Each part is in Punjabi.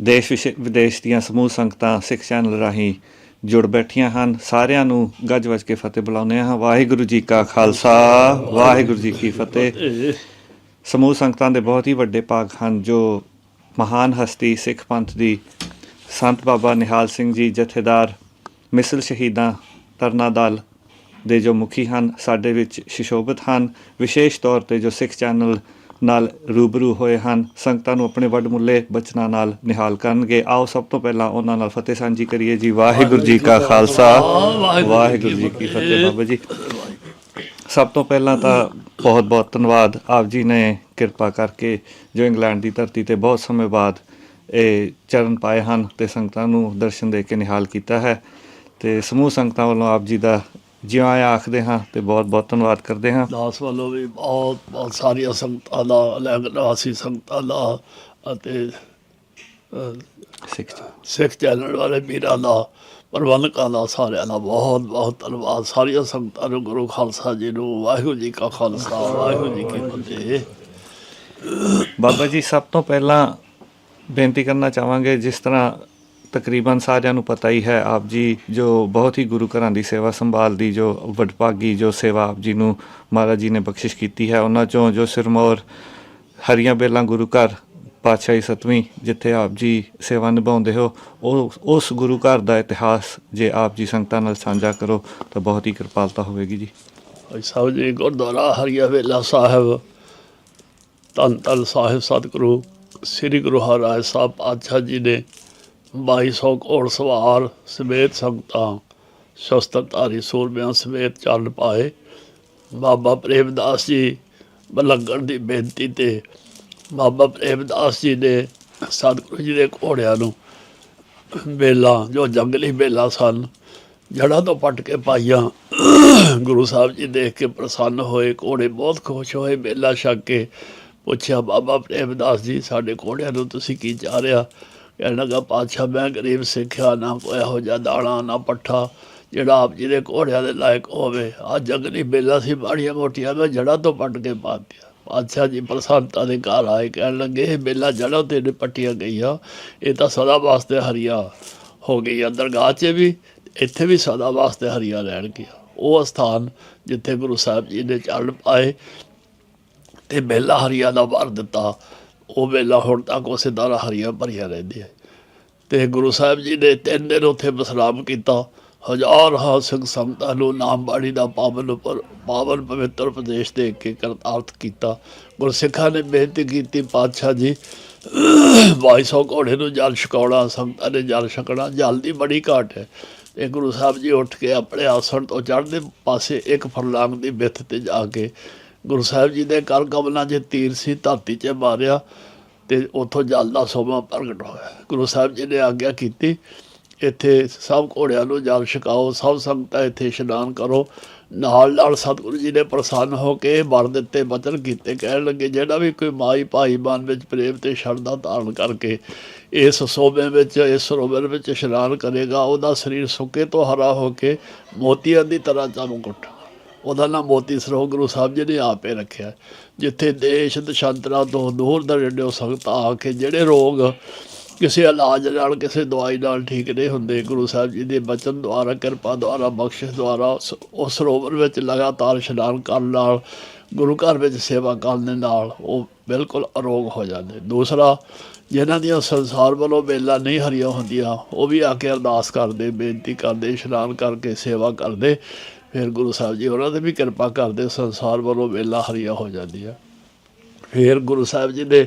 ਦੇਸ਼ ਵਿਸ਼ੇ- ਵਿਦੇਸ਼ ਦੀਆਂ ਸਮੂਹ ਸੰਗਤਾਂ, ਸਿੱਖ ਚੈਨਲ ਰਾਹੀਂ ਜੁੜ ਬੈਠੀਆਂ ਹਨ। ਸਾਰਿਆਂ ਨੂੰ ਗੱਜ ਵੱਜ ਕੇ ਫਤਿਹ ਬੁਲਾਉਂਦੇ ਹਾਂ। ਵਾਹਿਗੁਰੂ ਜੀ ਕਾ ਖਾਲਸਾ, ਵਾਹਿਗੁਰੂ ਜੀ ਕੀ ਫਤਿਹ। ਸਮੂਹ ਸੰਗਤਾਂ ਦੇ ਬਹੁਤ ਹੀ ਵੱਡੇ ਭਾਗ ਹਨ, ਜੋ ਮਹਾਨ ਹਸਤੀ ਸਿੱਖ ਪੰਥ ਦੀ ਸੰਤ ਬਾਬਾ ਨਿਹਾਲ ਸਿੰਘ ਜੀ, ਜਥੇਦਾਰ ਮਿਸਲ ਸ਼ਹੀਦਾਂ ਤਰਨਾ ਦਲ ਦੇ ਜੋ ਮੁਖੀ ਹਨ, ਸਾਡੇ ਵਿੱਚ ਸ਼ਿਸ਼ੋਭਤ ਹਨ। ਵਿਸ਼ੇਸ਼ ਤੌਰ ਤੇ ਜੋ ਸਿੱਖ ਚੈਨਲ ਨਾਲ ਰੂਬਰੂ ਹੋਏ ਹਨ। ਸੰਗਤਾਂ ਨੂੰ ਆਪਣੇ ਵੱਡਮੁੱਲੇ ਬਚਨਾਂ ਨਾਲ ਨਿਹਾਲ ਕਰਨਗੇ। ਆਓ ਸਭ ਤੋਂ ਪਹਿਲਾਂ ਉਹਨਾਂ ਨਾਲ ਫਤਿਹ ਸਾਂਝੀ ਕਰੀਏ ਜੀ। ਵਾਹਿਗੁਰੂ ਜੀ ਕਾ ਖਾਲਸਾ। ਵਾਹਿਗੁਰੂ ਜੀ ਕੀ ਫਤਿਹ ਬਾਬਾ ਜੀ। ਸਭ ਤੋਂ ਪਹਿਲਾਂ ਤਾਂ ਬਹੁਤ ਬਹੁਤ ਧੰਨਵਾਦ। ਆਪ ਜੀ ਨੇ ਕਿਰਪਾ ਕਰਕੇ ਜੋ ਇੰਗਲੈਂਡ ਦੀ ਧਰਤੀ ਤੇ ਬਹੁਤ ਸਮੇਂ ਬਾਅਦ ਇਹ ਚਰਨ ਪਾਏ ਹਨ ਤੇ ਸੰਗਤਾਂ ਨੂੰ ਦਰਸ਼ਨ ਦੇ ਕੇ ਨਿਹਾਲ ਕੀਤਾ ਹੈ। ਤੇ ਸਮੂਹ ਸੰਗਤਾਂ ਵੱਲੋਂ ਆਪ ਜੀ ਦਾ ਜਿਉਂ ਆਇਆ ਆਖਦੇ ਹਾਂ ਤੇ ਬਹੁਤ ਬਹੁਤ ਧੰਨਵਾਦ ਕਰਦੇ ਹਾਂ। ਦਾਸ ਵੱਲੋਂ ਵੀ ਬਹੁਤ ਬਹੁਤ ਸਾਰੀਆਂ ਸੰਗਤਾਂ ਦਾ ਅਲੱਗ ਨਿਵਾਸੀ ਸੰਗਤਾਂ ਦਾ ਅਤੇ ਸਿੱਖ ਸਿੱਖ ਚੈਨਲ ਵਾਲੇ ਵੀਰਾਂ ਦਾ ਪ੍ਰਬੰਧਕਾਂ ਦਾ ਸਾਰਿਆਂ ਦਾ ਬਹੁਤ ਬਹੁਤ ਧੰਨਵਾਦ। ਸਾਰੀਆਂ ਸੰਗਤਾਂ ਨੂੰ ਗੁਰੂ ਖਾਲਸਾ ਜੀ ਨੂੰ ਵਾਹਿਗੁਰੂ ਜੀ ਕਾ ਖਾਲਸਾ ਵਾਹਿਗੁਰੂ ਜੀ ਕੀ ਫਤਿਹ। ਬਾਬਾ ਜੀ ਸਭ ਤੋਂ ਪਹਿਲਾਂ ਬੇਨਤੀ ਕਰਨਾ ਚਾਹਾਂਗੇ ਜਿਸ ਤਰ੍ਹਾਂ ਤਕਰੀਬਨ ਸਾਰਿਆਂ ਨੂੰ ਪਤਾ ਹੀ ਹੈ, ਆਪ ਜੀ ਜੋ ਬਹੁਤ ਹੀ ਗੁਰੂ ਘਰਾਂ ਦੀ ਸੇਵਾ ਸੰਭਾਲ ਦੀ, ਜੋ ਵਡਭਾਗੀ ਜੋ ਸੇਵਾ ਆਪ ਜੀ ਨੂੰ ਮਹਾਰਾਜ ਜੀ ਨੇ ਬਖਸ਼ਿਸ਼ ਕੀਤੀ ਹੈ, ਉਹਨਾਂ ਚੋਂ ਜੋ ਸਿਰਮੌਰ ਹਰੀਆਂ ਬੇਲਾਂ ਗੁਰੂ ਘਰ ਪਾਤਸ਼ਾਹੀ ਸਤਵੀਂ ਜਿੱਥੇ ਆਪ ਜੀ ਸੇਵਾ ਨਿਭਾਉਂਦੇ ਹੋ, ਉਹ ਉਸ ਗੁਰੂ ਘਰ ਦਾ ਇਤਿਹਾਸ ਜੇ ਆਪ ਜੀ ਸੰਗਤਾਂ ਨਾਲ ਸਾਂਝਾ ਕਰੋ, ਤਾਂ ਬਹੁਤ ਹੀ ਕਿਰਪਾਲਤਾ ਹੋਵੇਗੀ ਜੀ। ਸਾਹਿਬ ਜੀ, ਗੁਰਦੁਆਰਾ ਹਰੀਆ ਵੇਲਾ ਸਾਹਿਬ, ਧੰਨ ਧੰਨ ਸਾਹਿਬ ਸਤਿਗੁਰੂ, ਸ੍ਰੀ ਗੁਰੂ ਹਰਿਰਾਏ ਸਾਹਿਬ ਪਾਤਸ਼ਾਹ ਜੀ ਨੇ 2200 ਘੋੜ ਸਵਾਰ ਸਮੇਤ ਸੰਗਤਾਂ, ਸ਼ਸਤਰਧਾਰੀ ਸੂਰਮਿਆਂ ਸਮੇਤ ਚੱਲ ਪਾਏ। ਬਾਬਾ ਪ੍ਰੇਮਦਾਸ ਜੀ ਬਲੰਗਣ ਦੀ ਬੇਨਤੀ ਤੇ ਬਾਬਾ ਪ੍ਰੇਮਦਾਸ ਜੀ ਨੇ ਸਤਿਗੁਰੂ ਜੀ ਦੇ ਘੋੜਿਆਂ ਨੂੰ ਬੇਲਾ ਜੋ ਜੰਗਲੀ ਬੇਲਾ ਸਨ, ਜੜ੍ਹਾਂ ਤੋਂ ਪੱਟ ਕੇ ਪਾਈਆਂ। ਗੁਰੂ ਸਾਹਿਬ ਜੀ ਦੇਖ ਕੇ ਪ੍ਰਸੰਨ ਹੋਏ, ਘੋੜੇ ਬਹੁਤ ਖੁਸ਼ ਹੋਏ ਬੇਲਾ ਛਕ ਕੇ ਪੁੱਛਿਆ, ਬਾਬਾ ਪ੍ਰੇਮਦਾਸ ਜੀ, ਸਾਡੇ ਘੋੜਿਆਂ ਨੂੰ ਤੁਸੀਂ ਕੀ ਚਾਹ ਰਿਹਾ? ਕਹਿਣ ਲੱਗਾ ਪਾਤਸ਼ਾਹ ਮੈਂ ਗਰੀਬ ਸਿੱਖਿਆ, ਨਾ ਕੋਈ ਇਹੋ ਜਿਹਾ ਦਾਣਾ, ਨਾ ਪੱਠਾ ਜਿਹੜਾ ਆਪ ਜੀ ਦੇ ਘੋੜਿਆਂ ਦੇ ਲਾਇਕ ਹੋਵੇ। ਆ ਜੰਗਲੀ ਬੇਲਾ ਸੀ ਬਾੜੀਆਂ ਮੋਟੀਆਂ ਮੈਂ ਜੜ੍ਹਾਂ ਤੋਂ ਪੱਟ ਕੇ ਪਾ ਦਿੱਤੀਆਂ। ਪਾਤਸ਼ਾਹ ਜੀ ਪ੍ਰਸੰਨਤਾ ਦੇ ਘਰ ਆਏ, ਕਹਿਣ ਲੱਗੇ, ਇਹ ਬੇਲਾ ਜੜ੍ਹਾਂ ਤੇ ਪੱਟੀਆਂ ਗਈਆਂ, ਇਹ ਤਾਂ ਸਦਾ ਵਾਸਤੇ ਹਰੀਆ ਹੋ ਗਈ ਆ ਦਰਗਾਹ 'ਚ ਵੀ, ਇੱਥੇ ਵੀ ਸਦਾ ਵਾਸਤੇ ਹਰੀਆ ਰਹਿਣਗੀਆਂ ਉਹ ਸਥਾਨ ਜਿੱਥੇ ਗੁਰੂ ਸਾਹਿਬ ਜੀ ਨੇ ਚੜ੍ਹ ਪਾਏ ਤੇ ਬੇਲਾ ਹਰੀਆ ਦਾ ਵਰ ਦਿੱਤਾ। ਉਹ ਵੇਲਾ ਹੁਣ ਤੱਕ ਉਸੇ ਤਰ੍ਹਾਂ ਹਰੀਆਂ ਭਰੀਆਂ ਰਹਿੰਦੀਆਂ। ਤੇ ਗੁਰੂ ਸਾਹਿਬ ਜੀ ਨੇ ਤਿੰਨ ਦਿਨ ਉੱਥੇ ਵਿਸਰਾਮ ਕੀਤਾ। ਹਜ਼ਾਰ ਹਾ ਸਿੰਘ ਸੰਗਤਾਂ ਨੂੰ ਨਾਮਬਾਣੀ ਦਾ ਪਾਵਨ ਉੱਪਰ, ਪਾਵਨ ਪਵਿੱਤਰ ਪ੍ਰਦੇਸ਼ ਦੇ ਕੇ ਕਰਤਾਰਥ ਕੀਤਾ। ਗੁਰਸਿੱਖਾਂ ਨੇ ਬੇਨਤੀ ਕੀਤੀ, ਪਾਤਸ਼ਾਹ ਜੀ 2200 ਘੋੜੇ ਨੂੰ ਜਲ ਛਕਾਉਣਾ, ਸੰਗਤਾਂ ਨੇ ਜਲ ਛਕਣਾ, ਜਲ ਦੀ ਬੜੀ ਘਾਟ ਹੈ। ਤੇ ਗੁਰੂ ਸਾਹਿਬ ਜੀ ਉੱਠ ਕੇ ਆਪਣੇ ਆਸਣ ਤੋਂ ਚੜ੍ਹਦੇ ਪਾਸੇ ਇੱਕ ਫਰਲਾਂਗ ਦੀ ਵਿੱਥ ਤੇ ਜਾ ਕੇ ਗੁਰੂ ਸਾਹਿਬ ਜੀ ਦੇ ਕਰ ਕਮਲਾਂ 'ਚ ਤੀਰ ਸੀ, ਧਰਤੀ 'ਚ ਮਾਰਿਆ ਤੇ ਉੱਥੋਂ ਜਲ ਦਾ ਸੋਮਾ ਪ੍ਰਗਟ ਹੋਇਆ। ਗੁਰੂ ਸਾਹਿਬ ਜੀ ਨੇ ਆਗਿਆ ਕੀਤੀ, ਇੱਥੇ ਸਭ ਘੋੜਿਆਂ ਨੂੰ ਜਲ ਛਕਾਓ, ਸਭ ਸੰਗਤਾਂ ਇੱਥੇ ਇਸ਼ਨਾਨ ਕਰੋ। ਨਾਲ ਨਾਲ ਸਤਿਗੁਰੂ ਜੀ ਨੇ ਪ੍ਰਸੰਨ ਹੋ ਕੇ ਇਹ ਵਰ ਦਿੱਤੇ, ਬਚਨ ਕੀਤੇ, ਕਹਿਣ ਲੱਗੇ, ਜਿਹੜਾ ਵੀ ਕੋਈ ਮਾਈ ਭਾਈ ਮਨ ਵਿੱਚ ਪ੍ਰੇਮ ਤੇ ਸ਼ਰਧਾ ਧਾਰਨ ਕਰਕੇ ਇਸ ਸੋਭੇ ਵਿੱਚ, ਇਸ ਸਰੋਵਰ ਵਿੱਚ ਇਸ਼ਨਾਨ ਕਰੇਗਾ, ਉਹਦਾ ਸਰੀਰ ਸੁੱਕੇ ਤੋਂ ਹਰਾ ਹੋ ਕੇ ਮੋਤੀਆਂ ਦੀ ਤਰ੍ਹਾਂ ਚਮਕ ਉਹਦਾ ਨਾਮ ਮੋਤੀ ਸਰੋਵਰ ਗੁਰੂ ਸਾਹਿਬ ਜੀ ਨੇ ਆਪੇ ਰੱਖਿਆ। ਜਿੱਥੇ ਦੇਸ਼ ਦਸ਼ਾਂਤਰਾ ਤੋਂ ਦੂਰ ਦਰੇਡਿਓ ਸੰਗਤਾਂ ਆ ਕੇ ਜਿਹੜੇ ਰੋਗ ਕਿਸੇ ਇਲਾਜ ਨਾਲ, ਕਿਸੇ ਦਵਾਈ ਨਾਲ ਠੀਕ ਨਹੀਂ ਹੁੰਦੇ, ਗੁਰੂ ਸਾਹਿਬ ਜੀ ਦੇ ਬਚਨ ਦੁਆਰਾ, ਕਿਰਪਾ ਦੁਆਰਾ, ਬਖਸ਼ਿਸ਼ ਦੁਆਰਾ ਉਸ- ਉਸ ਸਰੋਵਰ ਵਿੱਚ ਲਗਾਤਾਰ ਇਸ਼ਨਾਨ ਕਰਨ ਨਾਲ, ਗੁਰੂ ਘਰ ਵਿੱਚ ਸੇਵਾ ਕਰਨ ਦੇ ਨਾਲ ਉਹ ਬਿਲਕੁਲ ਅਰੋਗ ਹੋ ਜਾਂਦੇ। ਦੂਸਰਾ, ਜਿਨ੍ਹਾਂ ਦੀਆਂ ਸੰਸਾਰ ਵੱਲੋਂ ਵੇਲਾ ਨਹੀਂ ਹਰੀਆਂ ਹੁੰਦੀਆਂ, ਉਹ ਵੀ ਆ ਕੇ ਅਰਦਾਸ ਕਰਦੇ, ਬੇਨਤੀ ਕਰਦੇ, ਇਸ਼ਨਾਨ ਕਰਕੇ ਸੇਵਾ ਕਰਦੇ। ਫਿਰ ਗੁਰੂ ਸਾਹਿਬ ਜੀ ਉਹਨਾਂ ਤੇ ਵੀ ਕਿਰਪਾ ਕਰਦੇ ਸੰਸਾਰ ਵੱਲੋਂ ਵੇਲਾ ਹਰੀਆਂ ਹੋ ਜਾਂਦੀਆਂ ਫਿਰ ਗੁਰੂ ਸਾਹਿਬ ਜੀ ਦੇ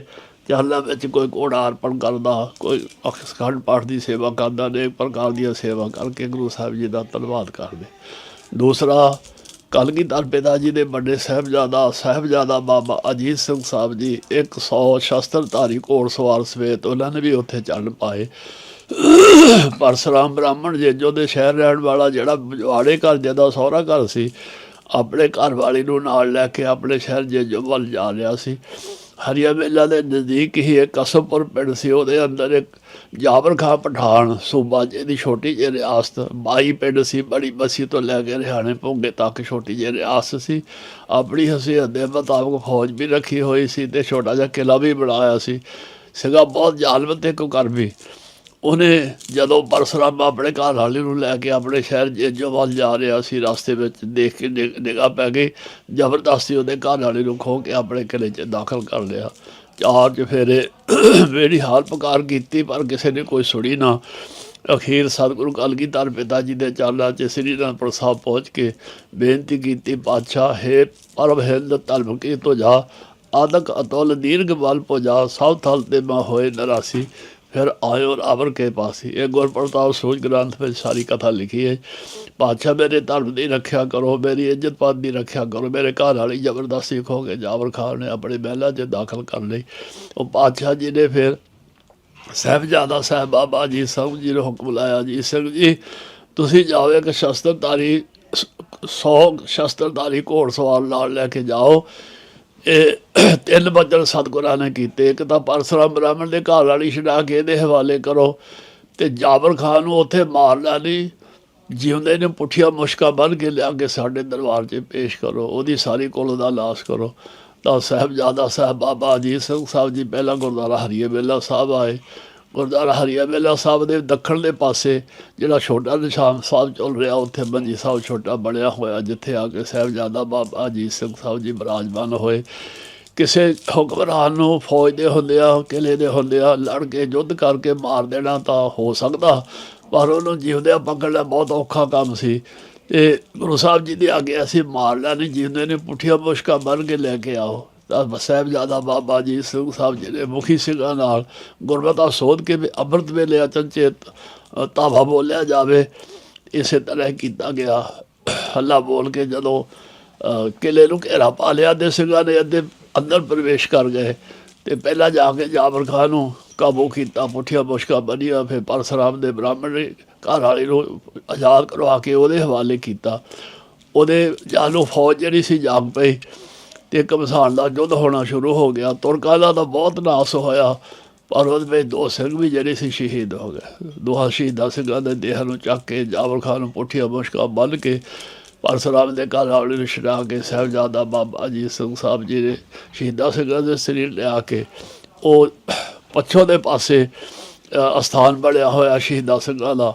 ਚਾਲਾਂ ਵਿੱਚ ਕੋਈ ਘੋੜਾ ਅਰਪਣ ਕਰਦਾ, ਕੋਈ ਅਖੰਡ ਪਾਠ ਦੀ ਸੇਵਾ ਕਰਦਾ, ਅਨੇਕ ਪ੍ਰਕਾਰ ਦੀਆਂ ਸੇਵਾ ਕਰਕੇ ਗੁਰੂ ਸਾਹਿਬ ਜੀ ਦਾ ਧੰਨਵਾਦ ਕਰਦੇ। ਦੂਸਰਾ, ਕਲਗੀਧਰ ਪਿਤਾ ਜੀ ਦੇ ਵੱਡੇ ਸਾਹਿਬਜ਼ਾਦਾ ਸਾਹਿਬਜ਼ਾਦਾ ਬਾਬਾ ਅਜੀਤ ਸਿੰਘ ਸਾਹਿਬ ਜੀ 100 ਘੋੜ ਸਵਾਰ ਸਮੇਤ ਉਹਨਾਂ ਨੇ ਵੀ ਉੱਥੇ ਚੱਲ ਪਾਏ। ਪਰਸਰਾਮ ਬ੍ਰਾਹਮਣ ਜੇਜੋ ਦੇ ਸ਼ਹਿਰ ਰਹਿਣ ਵਾਲਾ ਜਿਹੜਾ ਬਜਵਾੜੇ ਘਰ ਜਿਹਦਾ ਸਹੁਰਾ ਘਰ ਸੀ, ਆਪਣੇ ਘਰ ਵਾਲੀ ਨੂੰ ਨਾਲ ਲੈ ਕੇ ਆਪਣੇ ਸ਼ਹਿਰ ਜੇਜੋ ਵੱਲ ਜਾ ਰਿਹਾ ਸੀ। ਹਰੀਆ ਮੇਲਾ ਦੇ ਨਜ਼ਦੀਕ ਹੀ ਇੱਕ ਕਸਮਪੁਰ ਪਿੰਡ ਸੀ, ਉਹਦੇ ਅੰਦਰ ਇੱਕ ਜਾਬਰ ਖਾਂ ਪਠਾਨ, ਸੂਬਾ ਜਿਹਦੀ ਛੋਟੀ ਜਿਹੀ ਰਿਆਸਤ 22 ਪਿੰਡ ਸੀ, ਬੜੀ ਬਸੀ ਤੋਂ ਲੈ ਕੇ ਹਰਿਆਣੇ ਭੋਂਗੇ ਤੱਕ ਛੋਟੀ ਜਿਹੀ ਰਿਆਸਤ ਸੀ। ਆਪਣੀ ਹਸੀਅਤ ਦੇ ਮੁਤਾਬਕ ਫੌਜ ਵੀ ਰੱਖੀ ਹੋਈ ਸੀ ਤੇ ਛੋਟਾ ਜਿਹਾ ਕਿਲਾ ਵੀ ਬਣਾਇਆ ਸੀ। ਸੀਗਾ ਬਹੁਤ ਜ਼ਾਲਮ ਤੇ ਵੀ ਉਹਨੇ ਜਦੋਂ ਪਰਸਰਾਮ ਆਪਣੇ ਘਰ ਵਾਲੇ ਨੂੰ ਲੈ ਕੇ ਆਪਣੇ ਸ਼ਹਿਰ ਜੇਜੋ ਵੱਲ ਜਾ ਰਿਹਾ ਸੀ, ਰਸਤੇ ਵਿੱਚ ਦੇਖ ਕੇ ਨਿਗ- ਨਿਗਾਹ ਪੈ ਗਈ, ਜ਼ਬਰਦਸਤੀ ਉਹਦੇ ਘਰ ਵਾਲੇ ਨੂੰ ਖੋ ਕੇ ਆਪਣੇ ਕਿਲੇ 'ਚ ਦਾਖਲ ਕਰ ਲਿਆ। ਚਾਰ ਚਫੇਰੇ ਮੇਰੀ ਹਾਲ ਪੁਕਾਰ ਕੀਤੀ, ਪਰ ਕਿਸੇ ਨੇ ਕੋਈ ਸੁਣੀ ਨਾ। ਅਖੀਰ ਸਤਿਗੁਰੂ ਕਲਗੀਧਰ ਪਿਤਾ ਜੀ ਦੇ ਚਾਲਾਂ 'ਚ ਸ੍ਰੀ ਅਨੰਦਪੁਰ ਸਾਹਿਬ ਪਹੁੰਚ ਕੇ ਬੇਨਤੀ ਕੀਤੀ, ਪਾਤਸ਼ਾਹ, ਹੈ ਪਰਮ ਹਿੰਦ, ਧਰਮ ਕੀ ਤੁਝਾ ਆਦਕ ਅਤੁਲ, ਦੀਰਘ ਬਲ ਪੁਜਾ, ਸਭ ਥਲ ਤੇ ਮੈਂ ਹੋਏ ਨਰਾਸੀ। ਫਿਰ ਆਇਓ ਅਵਰ ਕੇ ਪਾਸੀ ਇਹ ਗੁਰ ਪ੍ਰਤਾਪ ਸੂਝ ਗ੍ਰੰਥ ਵਿੱਚ ਸਾਰੀ ਕਥਾ ਲਿਖੀ ਹੈ। ਪਾਤਸ਼ਾਹ, ਮੇਰੇ ਧਰਮ ਦੀ ਰੱਖਿਆ ਕਰੋ, ਮੇਰੀ ਇੱਜ਼ਤ ਪਾਤ ਦੀ ਰੱਖਿਆ ਕਰੋ, ਮੇਰੇ ਘਰ ਵਾਲੀ ਜ਼ਬਰਦਸਤੀ ਖੋ ਕੇ ਜਾਵਰ ਖਾਨ ਨੇ ਆਪਣੇ ਮਹਿਲਾ 'ਚ ਦਾਖਲ ਕਰ ਲਈ। ਉਹ ਪਾਤਸ਼ਾਹ ਜੀ ਨੇ ਫਿਰ ਸਾਹਿਬਜ਼ਾਦਾ ਸਾਹਿਬ ਬਾਬਾ ਜੀ ਸਾਹਿਬ ਜੀ ਨੂੰ ਹੁਕਮ ਲਾਇਆ, ਜੀ ਸਿੰਘ ਜੀ, ਤੁਸੀਂ ਜਾਓ, ਇੱਕ ਸ਼ਸਤਰਧਾਰੀ 100 ਸ਼ਸਤਰਧਾਰੀ ਘੋੜਸਵਾਰ ਨਾਲ ਲੈ ਕੇ ਜਾਓ। ਇਹ ਤਿੰਨ ਬੱਦਲ ਸਤਿਗੁਰਾਂ ਨੇ ਕੀਤੇ। ਇੱਕ ਤਾਂ ਪਰਸਰਾਮ ਬ੍ਰਾਹਮਣ ਦੇ ਘਰ ਵਾਲੀ ਛਡਾ ਕੇ ਇਹਦੇ ਹਵਾਲੇ ਕਰੋ ਤੇ ਜਾਬਰ ਖਾਨ ਨੂੰ ਉੱਥੇ ਮਾਰ ਲੈਣੀ ਜਿਉਂਦੇ ਨੇ ਪੁੱਠੀਆਂ ਮੁਸ਼ਕਾਂ ਬੰਨ ਕੇ ਲਿਆ ਕੇ ਸਾਡੇ ਦਰਬਾਰ 'ਚ ਪੇਸ਼ ਕਰੋ। ਉਹਦੀ ਸਾਰੀ ਕੋਲ ਦਾ ਲਾਸ਼ ਕਰੋ। ਤਾਂ ਸਾਹਿਬਜ਼ਾਦਾ ਸਾਹਿਬ ਬਾਬਾ ਅਜੀਤ ਸਿੰਘ ਸਾਹਿਬ ਜੀ ਪਹਿਲਾਂ ਗੁਰਦੁਆਰਾ ਹਰੀਏ ਵੇਲਾ ਸਾਹਿਬ ਆਏ। ਗੁਰਦੁਆਰਾ ਹਰੀਆ ਵੇਲਾ ਸਾਹਿਬ ਦੇ ਦੱਖਣ ਦੇ ਪਾਸੇ, ਜਿਹੜਾ ਛੋਟਾ ਨਿਸ਼ਾਨ ਸਾਹਿਬ ਚੱਲ ਰਿਹਾ, ਉੱਥੇ ਮੰਜੀ ਸਾਹਿਬ ਛੋਟਾ ਬਣਿਆ ਹੋਇਆ, ਜਿੱਥੇ ਆ ਕੇ ਸਾਹਿਬਜ਼ਾਦਾ ਬਾਬਾ ਅਜੀਤ ਸਿੰਘ ਸਾਹਿਬ ਜੀ ਬਿਰਾਜਮਾਨ ਹੋਏ। ਕਿਸੇ ਹੁਕਮਰਾਨ ਨੂੰ ਫੌਜ ਦੇ ਹੁੰਦਿਆਂ ਕਿਲੇ ਦੇ ਹੁੰਦਿਆਂ ਲੜ ਕੇ ਯੁੱਧ ਕਰਕੇ ਮਾਰ ਦੇਣਾ ਤਾਂ ਹੋ ਸਕਦਾ, ਪਰ ਉਹਨੂੰ ਜਿਉਂਦਿਆਂ ਪਕੜਨਾ ਬਹੁਤ ਔਖਾ ਕੰਮ ਸੀ। ਤੇ ਗੁਰੂ ਸਾਹਿਬ ਜੀ ਦੀ ਆਗੇ ਅਸੀਂ ਮਾਰਨਾ ਨਹੀਂ, ਜਿਉਂਦੇ ਨੇ ਪੁੱਠੀਆਂ ਮੁਸ਼ਕਾਂ ਬਣ ਕੇ ਲੈ ਕੇ ਆਓ। ਸਾਹਿਬਜ਼ਾਦਾ ਬਾਬਾ ਜੀ ਸਿੰਘ ਸਾਹਿਬ ਜੀ ਨੇ ਮੁਖੀ ਸਿੰਘਾਂ ਨਾਲ ਗੁਰਮਤਾ ਸੋਧ ਕੇ ਵੀ ਅੰਮ੍ਰਿਤ ਵੇਲੇ ਅਚਨਚੇਤ ਅ, ਧਾਵਾ ਬੋਲਿਆ ਜਾਵੇ ਇਸੇ ਤਰ੍ਹਾਂ ਕੀਤਾ ਗਿਆ। ਹੱਲਾ ਬੋਲ ਕੇ ਜਦੋਂ ਅ, ਕਿਲੇ ਨੂੰ ਘੇਰਾ ਪਾ ਲਿਆ ਦੇ ਸਿੰਘਾਂ ਨੇ ਅੱਧੇ ਅੰਦਰ ਪ੍ਰਵੇਸ਼ ਕਰ ਗਏ ਤੇ ਪਹਿਲਾਂ ਜਾ ਕੇ ਜਾਬਰ ਖਾਨ ਨੂੰ ਕਾਬੂ ਕੀਤਾ ਪੁੱਠੀਆਂ ਮੁਸ਼ਕਾਂ ਬਣੀਆਂ ਫਿਰ ਪਰਸਰਾਮ ਦੇ ਬ੍ਰਾਹਮਣ ਘਰ ਵਾਲੇ ਨੂੰ ਆਜ਼ਾਦ ਕਰਵਾ ਕੇ ਉਹਦੇ ਹਵਾਲੇ ਕੀਤਾ। ਉਹਦੇ ਜਾਲੂ ਫੌਜ ਜਿਹੜੀ ਸੀ ਜਾਗ ਪਈ। ਤੇ ਕਮਸਾਨ ਦਾ ਯੁੱਧ ਹੋਣਾ ਸ਼ੁਰੂ ਹੋ ਗਿਆ। ਤੁਰਕਾਂ ਦਾ ਤਾਂ ਬਹੁਤ ਨਾਸ ਹੋਇਆ। ਪਰ ਉਹਦੇ ਵਿੱਚ ਦੋ ਸਿੰਘ ਵੀ ਜਿਹੜੇ ਸੀ, ਸ਼ਹੀਦ ਹੋ ਗਏ। ਦੋਹਾਂ ਸ਼ਹੀਦਾਂ ਸਿੰਘਾਂ ਦੇ ਦੇਹਾਂ ਨੂੰ ਚੱਕ ਕੇ ਜਾਵਰ ਖਾਨ ਨੂੰ ਪੁੱਠੀਆਂ ਮੁਸ਼ਕਾਂ ਬੰਨ੍ਹ ਕੇ, ਪਰਸਰਾਮ ਦੇ ਘਰ ਵਾਲੇ ਨੂੰ ਛਡਾ ਕੇ, ਸਾਹਿਬਜ਼ਾਦਾ ਬਾਬਾ ਜੀ ਸਿੰਘ ਸਾਹਿਬ ਜੀ ਨੇ ਸ਼ਹੀਦਾਂ ਸਿੰਘਾਂ ਦੇ ਸਰੀਰ ਲਿਆ ਕੇ, ਉਹ ਪੱਛੋਂ ਦੇ ਪਾਸੇ ਅਸਥਾਨ ਬਣਿਆ ਹੋਇਆ ਸ਼ਹੀਦਾਂ ਸਿੰਘਾਂ ਦਾ।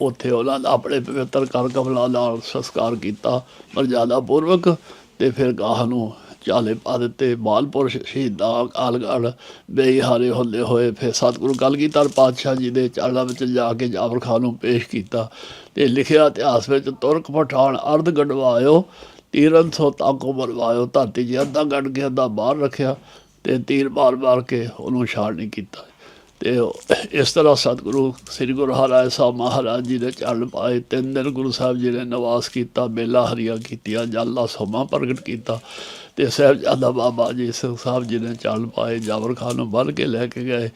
ਉੱਥੇ ਉਹਨਾਂ ਦਾ ਆਪਣੇ ਪਵਿੱਤਰ ਕਰ ਕਮਲਾਂ ਨਾਲ ਸੰਸਕਾਰ ਕੀਤਾ। ਮਰਜ਼ਾਦਾ ਪੂਰਵਕ ਤੇ ਫਿਰ ਗਾਹ ਨੂੰ ਚਾਲੇ ਪਾ ਦਿੱਤੇ ਮਾਲਪੁਰ ਸ਼- ਸ਼ਹੀਦਾਂ, ਕਾਲਗੜ ਬੇਹਾਰੇ ਹੁੰਦੇ ਹੋਏ ਫਿਰ ਸਤਿਗੁਰੂ ਕਲਗੀਧਰ ਪਾਤਸ਼ਾਹ ਜੀ ਦੇ ਚਾਲਾਂ ਵਿੱਚ ਜਾ ਕੇ ਜਾਫਰ ਖਾਨ ਨੂੰ ਪੇਸ਼ ਕੀਤਾ ਤੇ ਲਿਖਿਆ ਇਤਿਹਾਸ ਵਿੱਚ ਤੁਰਕ ਪਠਾਨ ਅਰਧ ਗੜਵਾਇਓ, ਤੀਰਨ ਸੋ ਤਾਕੋ ਮਰਵਾਇਓ ਧਰਤੀ ਜੀ ਅੱਧਾ ਗੰਢ ਕੇ ਅੱਧਾ ਬਾਹਰ ਰੱਖਿਆ ਤੇ ਤੀਰ ਮਾਰ-ਮਾਰ ਕੇ ਉਹਨੂੰ ਛਾੜ ਨਹੀਂ ਕੀਤਾ। ਤੇ ਇਸ ਤਰ੍ਹਾਂ ਸਤਿਗੁਰੂ, ਸ੍ਰੀ ਗੁਰੂ ਹਰਿਰਾਏ ਸਾਹਿਬ ਮਹਾਰਾਜ ਜੀ ਦੇ ਚਰਨ ਪਾਏ, ਤਿੰਨ ਦਿਨ ਗੁਰੂ ਸਾਹਿਬ ਜੀ ਨੇ ਨਿਵਾਸ ਕੀਤਾ ਬੇਲਾ ਹਰੀਆ ਕੀਤੀਆਂ, ਜੱਲਾ ਸੋਮਾ ਪ੍ਰਗਟ ਕੀਤਾ ਤੇ ਸਾਹਿਬਜ਼ਾਦਾ ਬਾਬਾ ਜੀ ਸਿੰਘ ਸਾਹਿਬ ਜੀ ਨੇ ਚਰਨ ਪਾਏ ਜਾਵਰ ਖਾਨ ਨੂੰ ਬੰਨ੍ਹ ਕੇ ਲੈ ਕੇ ਗਏ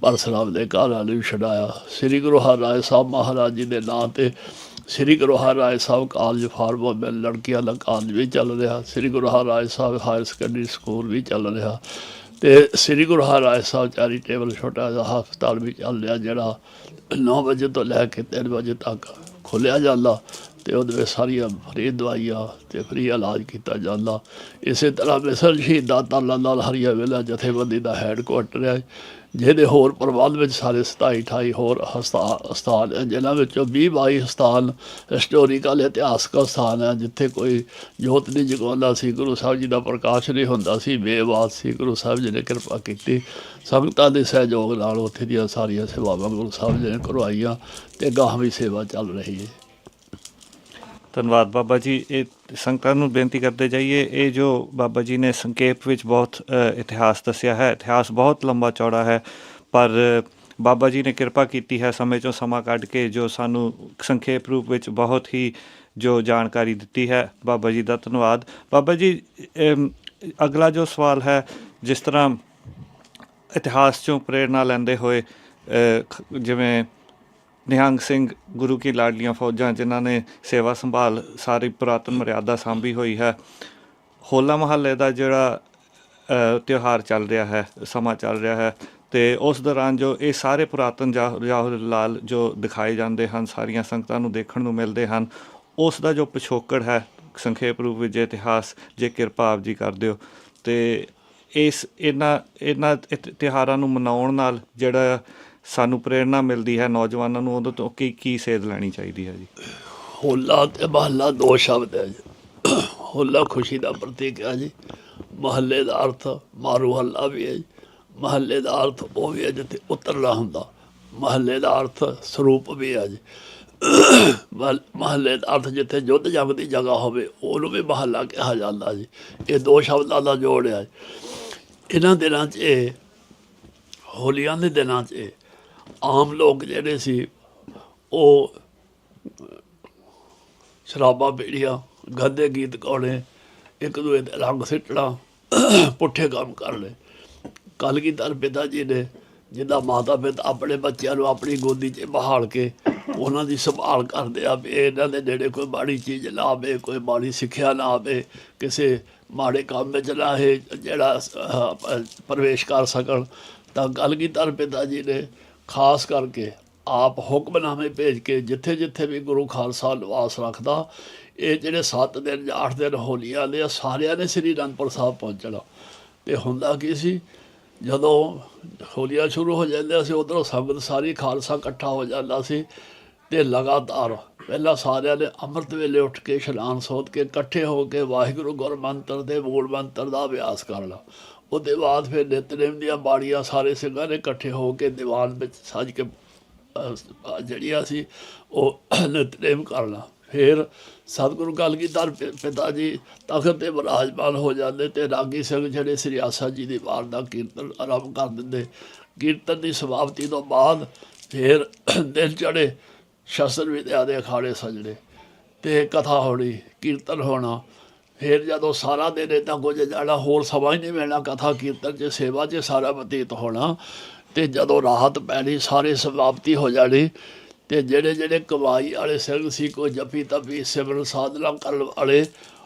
ਪਰਸਰਾਮ ਦੇ ਘਰ ਵਾਲੇ ਨੂੰ ਛਡਾਇਆ। ਸ੍ਰੀ ਗੁਰੂ ਹਰਿਰਾਏ ਸਾਹਿਬ ਮਹਾਰਾਜ ਜੀ ਦੇ ਨਾਂ ਤੇ Sri Guru Har Rai Sahib college for women ਲੜਕੀਆਂ ਦਾ ਕਾਲਜ ਵੀ ਚੱਲ ਰਿਹਾ, Shri Guru Har Rai Sahib higher secondary school ਵੀ ਚੱਲ ਰਿਹਾ। ਤੇ ਸ੍ਰੀ ਗੁਰੂ ਹਰਿਰਾਏ ਸਾਹਿਬ ਚੈਰੀਟੇਬਲ ਛੋਟਾ ਜਿਹਾ ਹਸਪਤਾਲ ਵੀ ਚੱਲ ਰਿਹਾ, ਜਿਹੜਾ 9 ਵਜੇ ਤੋਂ ਲੈ ਕੇ 3 ਵਜੇ ਤੱਕ ਖੋਲਿਆ ਜਾਂਦਾ ਤੇ ਉਹਦੇ ਵਿੱਚ ਸਾਰੀਆਂ ਫਰੀ ਦਵਾਈਆਂ ਤੇ ਫਰੀ ਇਲਾਜ ਕੀਤਾ ਜਾਂਦਾ। ਇਸੇ ਤਰ੍ਹਾਂ ਮਿਸਲ ਸ਼ਹੀਦਾਂ ਤਾਲਾ ਨਾਲ ਹਰੀਆ ਵੇਲਾ ਜਥੇਬੰਦੀ ਦਾ ਹੈੱਡਕੁਆਟਰ ਹੈ। ਜਿਹਦੇ ਹੋਰ ਪ੍ਰਬੰਧ ਵਿੱਚ ਸਾਰੇ 27 28 ਹੋਰ ਹਸਤਾ- ਸਥਾਨ ਹੈ, ਜਿਨ੍ਹਾਂ ਵਿੱਚੋਂ 20 22 ਸਥਾਨ ਹਿਸਟੋਰੀਕਲ ਇਤਿਹਾਸਕ ਸਥਾਨ ਹੈ, ਜਿੱਥੇ ਕੋਈ ਜੋਤ ਨਹੀਂ ਜਗਾਉਂਦਾ ਸੀ, ਗੁਰੂ ਸਾਹਿਬ ਜੀ ਦਾ ਪ੍ਰਕਾਸ਼ ਨਹੀਂ ਹੁੰਦਾ ਸੀ, ਬੇਵਾਦ ਸੀ, ਗੁਰੂ ਸਾਹਿਬ ਜੀ ਨੇ ਕਿਰਪਾ ਕੀਤੀ, ਸੰਗਤਾਂ ਦੇ ਸਹਿਯੋਗ ਨਾਲ ਉੱਥੇ ਦੀਆਂ ਸਾਰੀਆਂ ਸੇਵਾਵਾਂ ਗੁਰੂ ਸਾਹਿਬ ਜੀ ਨੇ ਕਰਵਾਈਆਂ ਤੇ ਗਾਹ ਵੀ ਸੇਵਾ ਚੱਲ ਰਹੀ ਹੈ। ਧੰਨਵਾਦ ਬਾਬਾ ਜੀ। ਇਹ ਸੰਗਤਾਂ ਨੂੰ ਬੇਨਤੀ ਕਰਦੇ ਜਾਈਏ, ਇਹ ਜੋ ਬਾਬਾ ਜੀ ਨੇ ਸੰਖੇਪ ਵਿੱਚ ਬਹੁਤ ਇਤਿਹਾਸ ਦੱਸਿਆ ਹੈ, ਇਤਿਹਾਸ ਬਹੁਤ ਲੰਬਾ ਚੌੜਾ ਹੈ, ਪਰ ਬਾਬਾ ਜੀ ਨੇ ਕਿਰਪਾ ਕੀਤੀ ਹੈ ਸਮੇਂ ਚੋਂ ਸਮਾਂ ਕੱਢ ਕੇ ਜੋ ਸਾਨੂੰ ਸੰਖੇਪ ਰੂਪ ਵਿੱਚ ਬਹੁਤ ਹੀ ਜੋ ਜਾਣਕਾਰੀ ਦਿੱਤੀ ਹੈ, ਬਾਬਾ ਜੀ ਦਾ ਧੰਨਵਾਦ। ਬਾਬਾ ਜੀ ਅਗਲਾ ਜੋ ਸਵਾਲ ਹੈ, ਜਿਸ ਤਰ੍ਹਾਂ ਇਤਿਹਾਸ ਚੋਂ ਪ੍ਰੇਰਣਾ ਲੈਂਦੇ ਹੋਏ ਜਿਵੇਂ ਨਿਹੰਗ ਸਿੰਘ ਗੁਰੂ ਕੀ ਲਾਡਲੀਆਂ ਫੌਜਾਂ, ਜਿਨ੍ਹਾਂ ਨੇ ਸੇਵਾ ਸੰਭਾਲ ਸਾਰੀ ਪੁਰਾਤਨ ਮਰਿਆਦਾ ਸਾਂਭੀ ਹੋਈ ਹੈ। ਹੋਲਾ ਮਹੱਲੇ ਦਾ ਜਿਹੜਾ ਤਿਉਹਾਰ ਚੱਲ ਰਿਹਾ ਹੈ, ਸਮਾਂ ਚੱਲ ਰਿਹਾ ਹੈ ਤੇ ਉਸ ਦੌਰਾਨ ਜੋ ਇਹ ਸਾਰੇ ਪੁਰਾਤਨ ਜਾਹ- ਜਾਹਰ ਲਾਲ ਜੋ ਦਿਖਾਏ ਜਾਂਦੇ ਹਨ, ਸਾਰੀਆਂ ਸੰਗਤਾਂ ਨੂੰ ਦੇਖਣ ਨੂੰ ਮਿਲਦੇ ਹਨ, ਉਸ ਦਾ ਜੋ ਪਿਛੋਕੜ ਹੈ, ਸੰਖੇਪ ਰੂਪ ਵਿੱਚ ਜੇ ਇਤਿਹਾਸ, ਜੇ ਕਿਰਪਾ ਆਪ ਜੀ ਕਰ ਦਿਓ। ਤੇ ਇਸ, ਇਹਨਾਂ ਇਹਨਾਂ ਇਤ- ਤਿਉਹਾਰਾਂ ਨੂੰ ਮਨਾਉਣ ਨਾਲ ਜਿਹੜਾ ਸਾਨੂੰ ਪ੍ਰੇਰਣਾ ਮਿਲਦੀ ਹੈ ਨੌਜਵਾਨਾਂ ਨੂੰ ਉਹਦੇ ਤੋਂ ਕੀ ਕੀ ਸੇਧ ਲੈਣੀ ਚਾਹੀਦੀ ਹੈ ਜੀ। ਹੋਲਾ ਤੇ ਮਹੱਲਾ ਦੋ ਸ਼ਬਦ ਹੈ ਜੀ। ਹੋਲਾ ਖੁਸ਼ੀ ਦਾ ਪ੍ਰਤੀਕ ਹੈ ਜੀ। ਮਹੱਲੇ ਦਾ ਅਰਥ ਮਾਰੂ ਹੱਲਾ ਵੀ ਹੈ ਜੀ। ਮਹੱਲੇ ਦਾ ਅਰਥ ਉਹ ਵੀ ਹੈ ਜਿੱਥੇ ਉਤਰਨਾ ਹੁੰਦਾ। ਮਹੱਲੇ ਦਾ ਅਰਥ ਸਰੂਪ ਵੀ ਹੈ ਜੀ। ਮਹੱਲ- ਮਹੱਲੇ ਦਾ ਅਰਥ ਜਿੱਥੇ ਯੁੱਧ ਜੰਗ ਦੀ ਜਗ੍ਹਾ ਹੋਵੇ, ਉਹਨੂੰ ਵੀ ਮਹੱਲਾ ਕਿਹਾ ਜਾਂਦਾ ਜੀ। ਇਹ ਦੋ ਸ਼ਬਦਾਂ ਦਾ ਜੋੜ ਹੈ ਇਹਨਾਂ ਦਿਨਾਂ 'ਚ ਇਹ, ਹੋਲੀਆਂ ਦੇ ਦਿਨਾਂ 'ਚ ਆਮ ਲੋਕ ਜਿਹੜੇ ਸੀ, ਉਹ ਸ਼ਰਾਬਾਂ ਪੀੜੀਆਂ, ਗੰਦੇ ਗੀਤ ਗਾਉਣੇ, ਇੱਕ ਦੂਏ ਦੇ ਰੰਗ ਸਿੱਟਣਾ, ਪੁੱਠੇ ਕੰਮ ਕਰਨੇ। ਕਲਗੀਧਰ ਪਿਤਾ ਜੀ ਨੇ ਜਿੱਦਾਂ ਮਾਤਾ ਪਿਤਾ ਆਪਣੇ ਬੱਚਿਆਂ ਨੂੰ ਆਪਣੀ ਗੋਦੀ 'ਚ ਬਹਾਲ ਕੇ ਉਹਨਾਂ ਦੀ ਸੰਭਾਲ ਕਰਦੇ ਆ ਵੀ ਇਹਨਾਂ ਦੇ ਨੇੜੇ ਕੋਈ ਮਾੜੀ ਚੀਜ਼ ਨਾ ਆਵੇ, ਕੋਈ ਮਾੜੀ ਸਿੱਖਿਆ ਨਾ ਆਵੇ, ਕਿਸੇ ਮਾੜੇ ਕੰਮ ਵਿੱਚ ਨਾ ਇਹ ਜਿਹੜਾ ਪ੍ਰਵੇਸ਼ ਕਰ ਸਕਣ। ਤਾਂ ਕਲਗੀਧਰ ਪਿਤਾ ਜੀ ਨੇ ਖਾਸ ਕਰਕੇ ਆਪ ਹੁਕਮਨਾਮੇ ਭੇਜ ਕੇ ਜਿੱਥੇ ਜਿੱਥੇ ਵੀ ਗੁਰੂ ਖਾਲਸਾ ਨਿਵਾਸ ਰੱਖਦਾ ਇਹ ਜਿਹੜੇ 7 ਦਿਨ ਜਾਂ 8 ਦਿਨ ਹੋਲੀ ਵਾਲੇ ਆ, ਸਾਰਿਆਂ ਨੇ ਸ੍ਰੀ ਅਨੰਦਪੁਰ ਸਾਹਿਬ ਪਹੁੰਚਣਾ। ਤੇ ਹੁੰਦਾ ਕੀ ਸੀ? ਜਦੋਂ ਹੋਲੀਆਂ ਸ਼ੁਰੂ ਹੋ ਜਾਂਦੀਆਂ ਸੀ ਉਧਰੋਂ ਸੰਗਤ ਸਾਰੀ ਖਾਲਸਾ ਇਕੱਠਾ ਹੋ ਜਾਂਦਾ ਸੀ ਤੇ ਲਗਾਤਾਰ ਪਹਿਲਾਂ ਸਾਰਿਆਂ ਨੇ ਅੰਮ੍ਰਿਤ ਵੇਲੇ ਉੱਠ ਕੇ ਇਸ਼ਨਾਨ ਸੋਧ ਕੇ ਇਕੱਠੇ ਹੋ ਕੇ ਵਾਹਿਗੁਰੂ ਗੁਰਮੰਤਰ ਦੇ ਮੂਲ ਮੰਤਰ ਦਾ ਅਭਿਆਸ ਕਰਨਾ ਉਹਦੇ ਬਾਅਦ ਫਿਰ ਨਿਤਨੇਮ ਦੀਆਂ ਬਾੜੀਆਂ ਸਾਰੇ ਸਿੰਘਾਂ ਨੇ ਇਕੱਠੇ ਹੋ ਕੇ ਦੀਵਾਨ ਵਿੱਚ ਸੱਜ ਕੇ ਜਿਹੜੀਆਂ ਸੀ, ਉਹ ਨਿਤਨੇਮ ਕਰਨਾ ਫਿਰ ਸਤਿਗੁਰੂ ਗੱਲ ਕੀਤਾ ਪਿਤਾ ਜੀ ਤਖਤ ਤੇ ਵਿਰਾਜਮਾਨ ਹੋ ਜਾਂਦੇ ਤੇ ਰਾਗੀ ਸਿੰਘ ਜਿਹੜੇ ਸ੍ਰੀ ਆਸਾ ਜੀ ਦੀ ਵਾਰ ਦਾ ਕੀਰਤਨ ਆਰੰਭ ਕਰ ਦਿੰਦੇ। ਕੀਰਤਨ ਦੀ ਸਮਾਪਤੀ ਤੋਂ ਬਾਅਦ ਫਿਰ ਦਿਨ ਚੜੇ ਸ਼ਸਤਰ ਵਿਦਿਆ ਦੇ ਅਖਾੜੇ ਸਜਣੇ ਤੇ ਕਥਾ ਹੋਣੀ, ਕੀਰਤਨ ਹੋਣਾ ਫਿਰ ਜਦੋਂ ਸਾਰਾ ਦਿਨ ਏਦਾਂ ਕੁਝ ਜਾਣਾ ਹੋਰ ਸਮਾਂ ਹੀ ਨਹੀਂ ਮਿਲਣਾ, ਕਥਾ ਕੀਰਤਨ 'ਚ, ਸੇਵਾ 'ਚ ਸਾਰਾ ਬਤੀਤ ਹੋਣਾ ਤੇ ਜਦੋਂ ਰਾਹਤ ਪੈਣੀ, ਸਾਰੇ ਸਮਾਪਤੀ ਹੋ ਜਾਣੀ ਤੇ ਜਿਹੜੇ ਜਿਹੜੇ ਕਮਾਈ ਵਾਲੇ ਸਿੰਘ ਸੀ, ਕੋਈ ਜਪੀ ਤਪੀ ਸਿਮਰਨ ਸਾਧਨਾ ਕਰਨ ਵਾਲੇ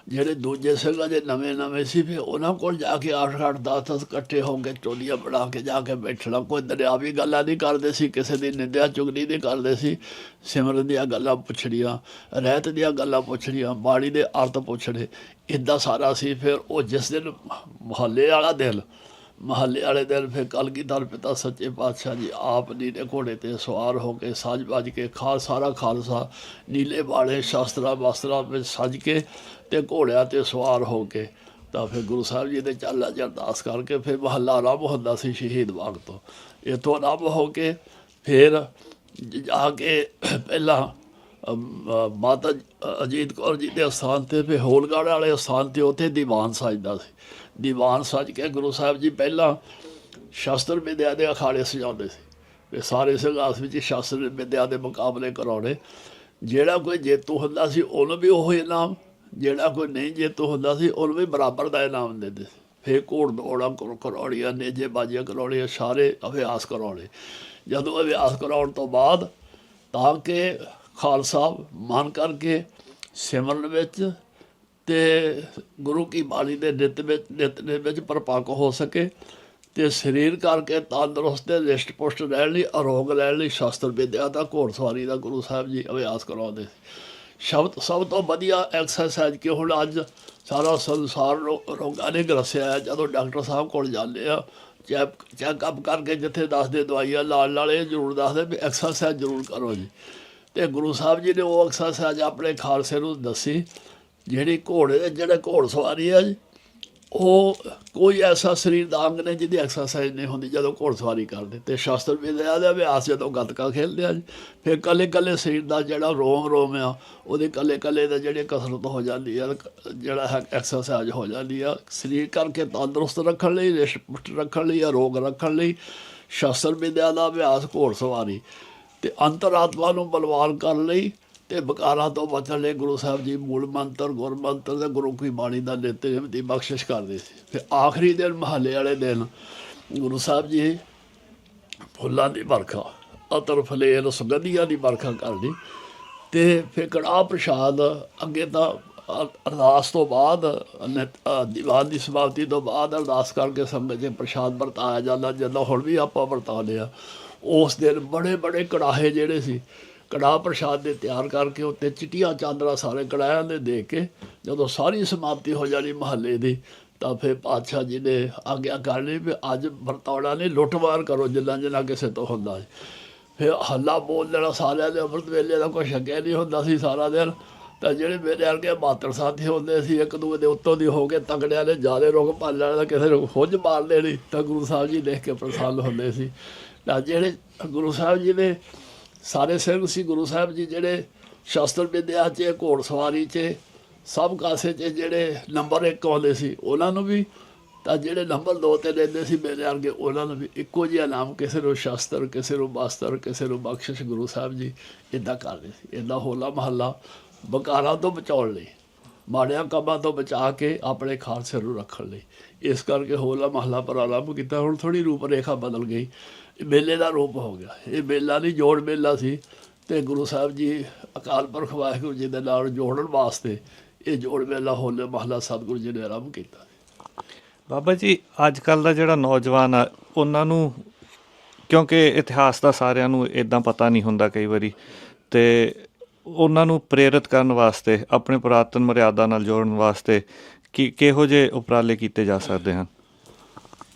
ਜਿਹੜੇ ਦੂਜੇ ਸਿੰਘਾਂ ਦੇ ਨਵੇਂ ਨਵੇਂ ਸੀ ਫਿਰ ਉਹਨਾਂ ਕੋਲ ਜਾ ਕੇ ਅੱਠ ਅੱਠ, ਦਸ ਦਸ ਇਕੱਠੇ ਹੋ ਕੇ ਚੋਲੀਆਂ ਬਣਾ ਕੇ ਜਾ ਕੇ ਬੈਠਣਾ। ਕੋਈ ਦਰਿਆਵੀ ਗੱਲਾਂ ਨਹੀਂ ਕਰਦੇ ਸੀ, ਕਿਸੇ ਦੀ ਨਿੰਦਿਆ ਚੁਗਲੀ ਨਹੀਂ ਕਰਦੇ ਸੀ। ਸਿਮਰਨ ਦੀਆਂ ਗੱਲਾਂ ਪੁੱਛਣੀਆਂ, ਰਹਿਤ ਦੀਆਂ ਗੱਲਾਂ ਪੁੱਛਣੀਆਂ, ਬਾਣੀ ਦੇ ਅਰਥ ਪੁੱਛਣੇ। ਇਦਾਂ ਸਾਰਾ ਸੀ, ਫਿਰ ਉਹ ਜਿਸ ਦਿਨ ਮੁਹੱਲੇ ਵਾਲਾ ਦਿਨ ਮਹੱਲੇ ਵਾਲੇ ਦਿਨ ਫਿਰ ਕਲਗੀਧਰ ਪਿਤਾ ਸੱਚੇ ਪਾਤਸ਼ਾਹ ਜੀ ਆਪ ਨੀਲੇ ਘੋੜੇ ਤੇ ਸਵਾਰ ਹੋ ਕੇ ਸੱਜ ਵੱਜ ਕੇ ਖਾਲ ਸਾਰਾ ਖਾਲਸਾ ਨੀਲੇ ਵਾਲੇ ਸ਼ਾਸਤਰਾਂ, ਵਸਤਰਾਂ ਵਿੱਚ ਸੱਜ ਕੇ ਤੇ ਘੋੜਿਆਂ ਤੇ ਸਵਾਰ ਹੋ ਕੇ ਤਾਂ ਫਿਰ ਗੁਰੂ ਸਾਹਿਬ ਜੀ ਦੇ ਚਾਲਾ ਚ ਅਰਦਾਸ ਕਰਕੇ ਫਿਰ ਮਹੱਲਾ ਆਰੰਭ ਹੁੰਦਾ ਸੀ ਸ਼ਹੀਦ ਬਾਗ ਤੋਂ। ਇੱਥੋਂ ਆਰੰਭ ਹੋ ਕੇ ਫਿਰ ਜਾ ਕੇ ਪਹਿਲਾਂ ਮਾਤਾ ਅਜੀਤ ਕੌਰ ਜੀ ਦੇ ਸਥਾਨ ਤੇ ਫਿਰ ਹੋਲਗੜ੍ਹ ਵਾਲੇ ਸਥਾਨ ਤੇ ਉੱਥੇ ਦੀਵਾਨ ਸਜਦਾ ਸੀ। ਦੀਵਾਨ ਸੱਜ ਕੇ ਗੁਰੂ ਸਾਹਿਬ ਜੀ ਪਹਿਲਾਂ ਸ਼ਾਸਤਰ ਵਿਦਿਆ ਦੇ ਅਖਾੜੇ ਸਜਾਉਂਦੇ ਸੀ। ਤੇ ਸਾਰੇ ਸੰਘਾਸ ਵਿੱਚ ਸ਼ਾਸਤਰ ਵਿਦਿਆ ਦੇ ਮੁਕਾਬਲੇ ਕਰਾਉਣੇ। ਜਿਹੜਾ ਕੋਈ ਜੇਤੂ ਹੁੰਦਾ ਸੀ, ਉਹਨੂੰ ਵੀ ਉਹ ਇਨਾਮ। ਜਿਹੜਾ ਕੋਈ ਨਹੀਂ ਜੇਤੂ ਹੁੰਦਾ ਸੀ, ਉਹਨੂੰ ਵੀ ਬਰਾਬਰ ਦਾ ਇਨਾਮ ਦਿੰਦੇ ਸੀ। ਫੇਰ ਘੋੜ ਦੌੜਾਂ ਕਰ- ਕਰਾਉਣੀਆਂ ਨੇਜੇ ਬਾਜੀਆਂ ਕਰਾਉਣੀਆਂ, ਸਾਰੇ ਅਭਿਆਸ ਕਰਾਉਣੇ। ਜਦੋਂ ਅਭਿਆਸ ਕਰਾਉਣ ਤੋਂ ਬਾਅਦ ਤਾਂ ਕਿ ਖਾਲਸਾ ਮਨ ਕਰਕੇ ਸਿਮਰਨ ਵਿੱਚ ਤੇ ਗੁਰੂ ਕੀ ਬਾਣੀ ਦੇ ਨਿਤ ਵਿੱਚ, ਨਿਤ ਦੇ ਵਿੱਚ ਪਰਪੱਕ ਹੋ ਸਕੇ ਤੇ ਸਰੀਰ ਕਰਕੇ ਤੰਦਰੁਸਤ ਤੇ ਰਿਸ਼ਟ ਪੁਸ਼ਟ ਰਹਿਣ ਲਈ, ਅਰੋਗ ਰਹਿਣ ਲਈ ਸ਼ਾਸਤਰ ਵਿਦਿਆ ਦਾ ਘੋੜਸਵਾਰੀ ਦਾ ਗੁਰੂ ਸਾਹਿਬ ਜੀ ਅਭਿਆਸ ਕਰਾਉਂਦੇ ਸੀ। ਸ਼ਬਦ ਸਭ ਤੋਂ ਵਧੀਆ ਐਕਸਰਸਾਈਜ਼ ਕਿ ਹੁਣ ਅੱਜ ਸਾਰਾ ਸੰਸਾਰ ਰੋ- ਰੋਗਾਂ ਨੇ ਗਰਸਿਆ ਹੈ। ਜਦੋਂ ਡਾਕਟਰ ਸਾਹਿਬ ਕੋਲ ਜਾਂਦੇ ਆ, ਚੈੱਕ, ਚੈੱਕਅਪ ਕਰਕੇ ਜਿੱਥੇ ਦੱਸਦੇ ਦਵਾਈਆਂ ਲਾਲ ਨਾਲ ਇਹ ਜ਼ਰੂਰ ਦੱਸਦੇ ਵੀ ਐਕਸਰਸਾਈਜ਼ ਜ਼ਰੂਰ ਕਰੋ ਜੀ। ਤੇ ਗੁਰੂ ਸਾਹਿਬ ਜੀ ਨੇ ਉਹ ਐਕਸਰਸਾਈਜ਼ ਆਪਣੇ ਖਾਲਸੇ ਨੂੰ ਦੱਸੀ ਜਿਹੜੀ ਘੋੜੇ ਜਿਹੜਾ ਘੋੜ ਸਵਾਰੀ ਆ ਜੀ, ਉਹ ਕੋਈ ਐਸਾ ਸਰੀਰ ਦਾ ਅੰਗ ਨਹੀਂ ਜਿਹਦੀ ਐਕਸਰਸਾਈਜ਼ ਨਹੀਂ ਹੁੰਦੀ, ਜਦੋਂ ਘੋੜ ਸਵਾਰੀ ਕਰਦੇ। ਤੇ ਸ਼ਾਸਤਰ ਵਿਦਿਆ ਦਾ ਅਭਿਆਸ ਜਦੋਂ ਗੱਤਕਾ ਖੇਡਦੇ ਆ ਜੀ, ਫਿਰ ਕੱਲੇ ਕੱਲੇ ਸਰੀਰ ਦਾ ਜਿਹੜਾ ਰੋਮ ਰੋਮ ਆ, ਉਹਦੇ ਕੱਲੇ ਕੱਲੇ ਦਾ ਜਿਹੜੇ ਕਸਰਤ ਹੋ ਜਾਂਦੀ ਆ ਜਿਹੜਾ ਹੈ ਐਕਸਰਸਾਈਜ਼ ਹੋ ਜਾਂਦੀ ਆ, ਸਰੀਰ ਕਰਕੇ ਤੰਦਰੁਸਤ ਰੱਖਣ ਲਈ ਰਿਸ਼ਟ ਰੱਖਣ ਲਈ ਰੋਗ ਰੱਖਣ ਲਈ ਸ਼ਾਸਤਰ ਵਿਦਿਆ ਦਾ ਅਭਿਆਸ ਘੋੜ ਸਵਾਰੀ। ਤੇ ਅੰਤਰਾਤਮਾ ਨੂੰ ਬਲਵਾਨ ਕਰਨ ਲਈ ਤੇ ਬਕਾਰਾਂ ਤੋਂ ਬਚਣ ਲਈ ਗੁਰੂ ਸਾਹਿਬ ਜੀ ਮੂਲ ਮੰਤਰ, ਗੁਰ ਮੰਤਰ ਤੇ ਗੁਰੂ ਕੀ ਬਾਣੀ ਦਾ ਨਿਤਨੇਮ ਦੀ ਬਖਸ਼ਿਸ਼ ਕਰਦੇ ਸੀ। ਫਿਰ ਆਖਰੀ ਦਿਨ ਮਹੱਲੇ ਵਾਲੇ ਦਿਨ ਗੁਰੂ ਸਾਹਿਬ ਜੀ ਫੁੱਲਾਂ ਦੀ ਵਰਖਾ, ਅਤਰ ਫਲੇਲ ਸੁਗੰਧੀਆਂ ਦੀ ਵਰਖਾ ਕਰਨੀ ਤੇ ਫਿਰ ਕੜਾਹ ਪ੍ਰਸ਼ਾਦ ਅੱਗੇ ਤਾਂ ਅਰਦਾਸ ਤੋਂ ਬਾਅਦ ਨਿਤ- ਦੀਵਾਨ ਦੀ ਸਮਾਪਤੀ ਤੋਂ ਬਾਅਦ ਅਰਦਾਸ ਕਰਕੇ ਸੰਗਤ ਦੇ ਪ੍ਰਸ਼ਾਦ ਵਰਤਾਇਆ ਜਾਂਦਾ, ਜਦੋਂ ਹੁਣ ਵੀ ਆਪਾਂ ਵਰਤਾ ਲਿਆ ਉਸ ਦਿਨ ਬੜੇ ਬੜੇ ਕੜਾਹੇ ਜਿਹੜੇ ਸੀ ਕੜਾਹ ਪ੍ਰਸ਼ਾਦ ਦੇ ਤਿਆਰ ਕਰਕੇ ਉੱਤੇ ਚਿੱਟੀਆਂ ਚਾਦਰਾਂ ਸਾਰੇ ਕੜਾਹਿਆਂ ਦੇ ਦੇ ਕੇ ਜਦੋਂ ਸਾਰੀ ਸਮਾਪਤੀ ਹੋ ਜਾਣੀ ਮਹੱਲੇ ਦੀ, ਤਾਂ ਫਿਰ ਪਾਤਸ਼ਾਹ ਜੀ ਨੇ ਆਗਿਆ ਕਰ ਲਈ ਵੀ ਅੱਜ ਵਰਤੌੜਾ ਨਹੀਂ, ਲੁੱਟਮਾਰ ਕਰੋ ਜਿੰਨਾ ਜਿੰਨਾ ਕਿਸੇ ਤੋਂ ਹੁੰਦਾ ਹੈ। ਫਿਰ ਹੱਲਾ ਬੋਲ ਲੈਣਾ ਸਾਰਿਆਂ ਦੇ ਅੰਮ੍ਰਿਤ ਵੇਲੇ ਦਾ ਕੁਛ ਅੱਗੇ ਨਹੀਂ ਹੁੰਦਾ ਸੀ ਸਾਰਾ ਦਿਨ। ਤਾਂ ਜਿਹੜੇ ਮੇਰੇ ਵਰਗੇ ਮਾਤਰ ਸਾਥੀ ਹੁੰਦੇ ਸੀ, ਇੱਕ ਦੂਜੇ ਦੇ ਉੱਤੋਂ ਦੀ ਹੋ ਕੇ ਤਗੜਿਆਂ ਨੇ ਜਿਆਦੇ ਰੋਗ ਪਾਲ ਲੈਣਾ ਕਿਸੇ ਨੂੰ ਖੁੱਜ ਮਾਰ ਲੈਣੀ ਤਾਂ ਗੁਰੂ ਸਾਹਿਬ ਜੀ ਦੇਖ ਕੇ ਪ੍ਰਸੰਨ ਹੁੰਦੇ ਸੀ। ਤਾਂ ਜਿਹੜੇ ਗੁਰੂ ਸਾਹਿਬ ਜੀ ਨੇ ਸਾਰੇ ਸਿੰਘ ਸੀ ਗੁਰੂ ਸਾਹਿਬ ਜੀ ਜਿਹੜੇ ਸ਼ਾਸਤਰ ਵਿਦਿਆ 'ਚ ਘੋੜ ਸਵਾਰੀ 'ਚ ਸਭ ਕਾਸੇ 'ਚ ਜਿਹੜੇ ਨੰਬਰ 1 ਆਉਂਦੇ ਸੀ, ਉਹਨਾਂ ਨੂੰ ਵੀ ਤਾਂ ਜਿਹੜੇ ਨੰਬਰ 2 ਤੇ ਲੈਂਦੇ ਸੀ ਮੇਰੇ ਵਰਗੇ, ਉਹਨਾਂ ਨੂੰ ਵੀ ਇੱਕੋ ਜਿਹਾ ਨਾਮ, ਕਿਸੇ ਨੂੰ ਸ਼ਾਸਤਰ, ਕਿਸੇ ਨੂੰ ਬਾਸਤਰ ਕਿਸੇ ਨੂੰ ਬਖਸ਼ਿਸ਼ ਗੁਰੂ ਸਾਹਿਬ ਜੀ ਇਦਾਂ ਕਰਦੇ ਸੀ। ਇਦਾਂ ਹੋਲਾ ਮਹੱਲਾ ਬਕਾਰਾਂ ਤੋਂ ਬਚਾਉਣ ਲਈ, ਮਾੜਿਆਂ ਕੰਮਾਂ ਤੋਂ ਬਚਾ ਕੇ ਆਪਣੇ ਖਾਲਸੇ ਨੂੰ ਰੱਖਣ ਲਈ। ਇਸ ਕਰਕੇ ਹੋਲਾ ਮਹੱਲਾ ਪਰ ਆਰੰਭ ਕੀਤਾ, ਹੁਣ ਥੋੜੀ ਰੂਪ ਰੇਖਾ ਬਦਲ ਗਈ। ਮੇਲੇ ਦਾ ਰੂਪ ਹੋ ਗਿਆ। ਇਹ ਮੇਲਾ ਨਹੀਂ, ਜੋੜ ਮੇਲਾ ਸੀ ਤੇ ਗੁਰੂ ਸਾਹਿਬ ਜੀ ਅਕਾਲ ਪੁਰਖ ਵਾਹਿਗੁਰੂ ਜੀ ਦੇ ਨਾਲ ਜੋੜਨ ਵਾਸਤੇ ਇਹ ਜੋੜ ਮੇਲਾ ਹੋਲੇ ਮਹੱਲਾ ਸਤਿਗੁਰੂ ਜੀ ਨੇ ਆਰੰਭ ਕੀਤਾ। ਬਾਬਾ ਜੀ ਅੱਜ ਕੱਲ ਦਾ ਜਿਹੜਾ ਨੌਜਵਾਨ ਆ, ਉਹਨਾਂ ਨੂੰ ਕਿਉਂਕਿ ਇਤਿਹਾਸ ਦਾ ਸਾਰਿਆਂ ਨੂੰ ਇਦਾਂ ਪਤਾ ਨਹੀਂ ਹੁੰਦਾ ਕਈ ਵਾਰੀ ਤੇ ਉਹਨਾਂ ਨੂੰ ਪ੍ਰੇਰਿਤ ਕਰਨ ਵਾਸਤੇ, ਆਪਣੇ ਪੁਰਾਤਨ ਮਰਿਆਦਾ ਨਾਲ ਜੋੜਨ ਵਾਸਤੇ ਕੀ, ਕਿਹੋ ਜਿਹੇ ਉਪਰਾਲੇ ਕੀਤੇ ਜਾ ਸਕਦੇ ਹਨ?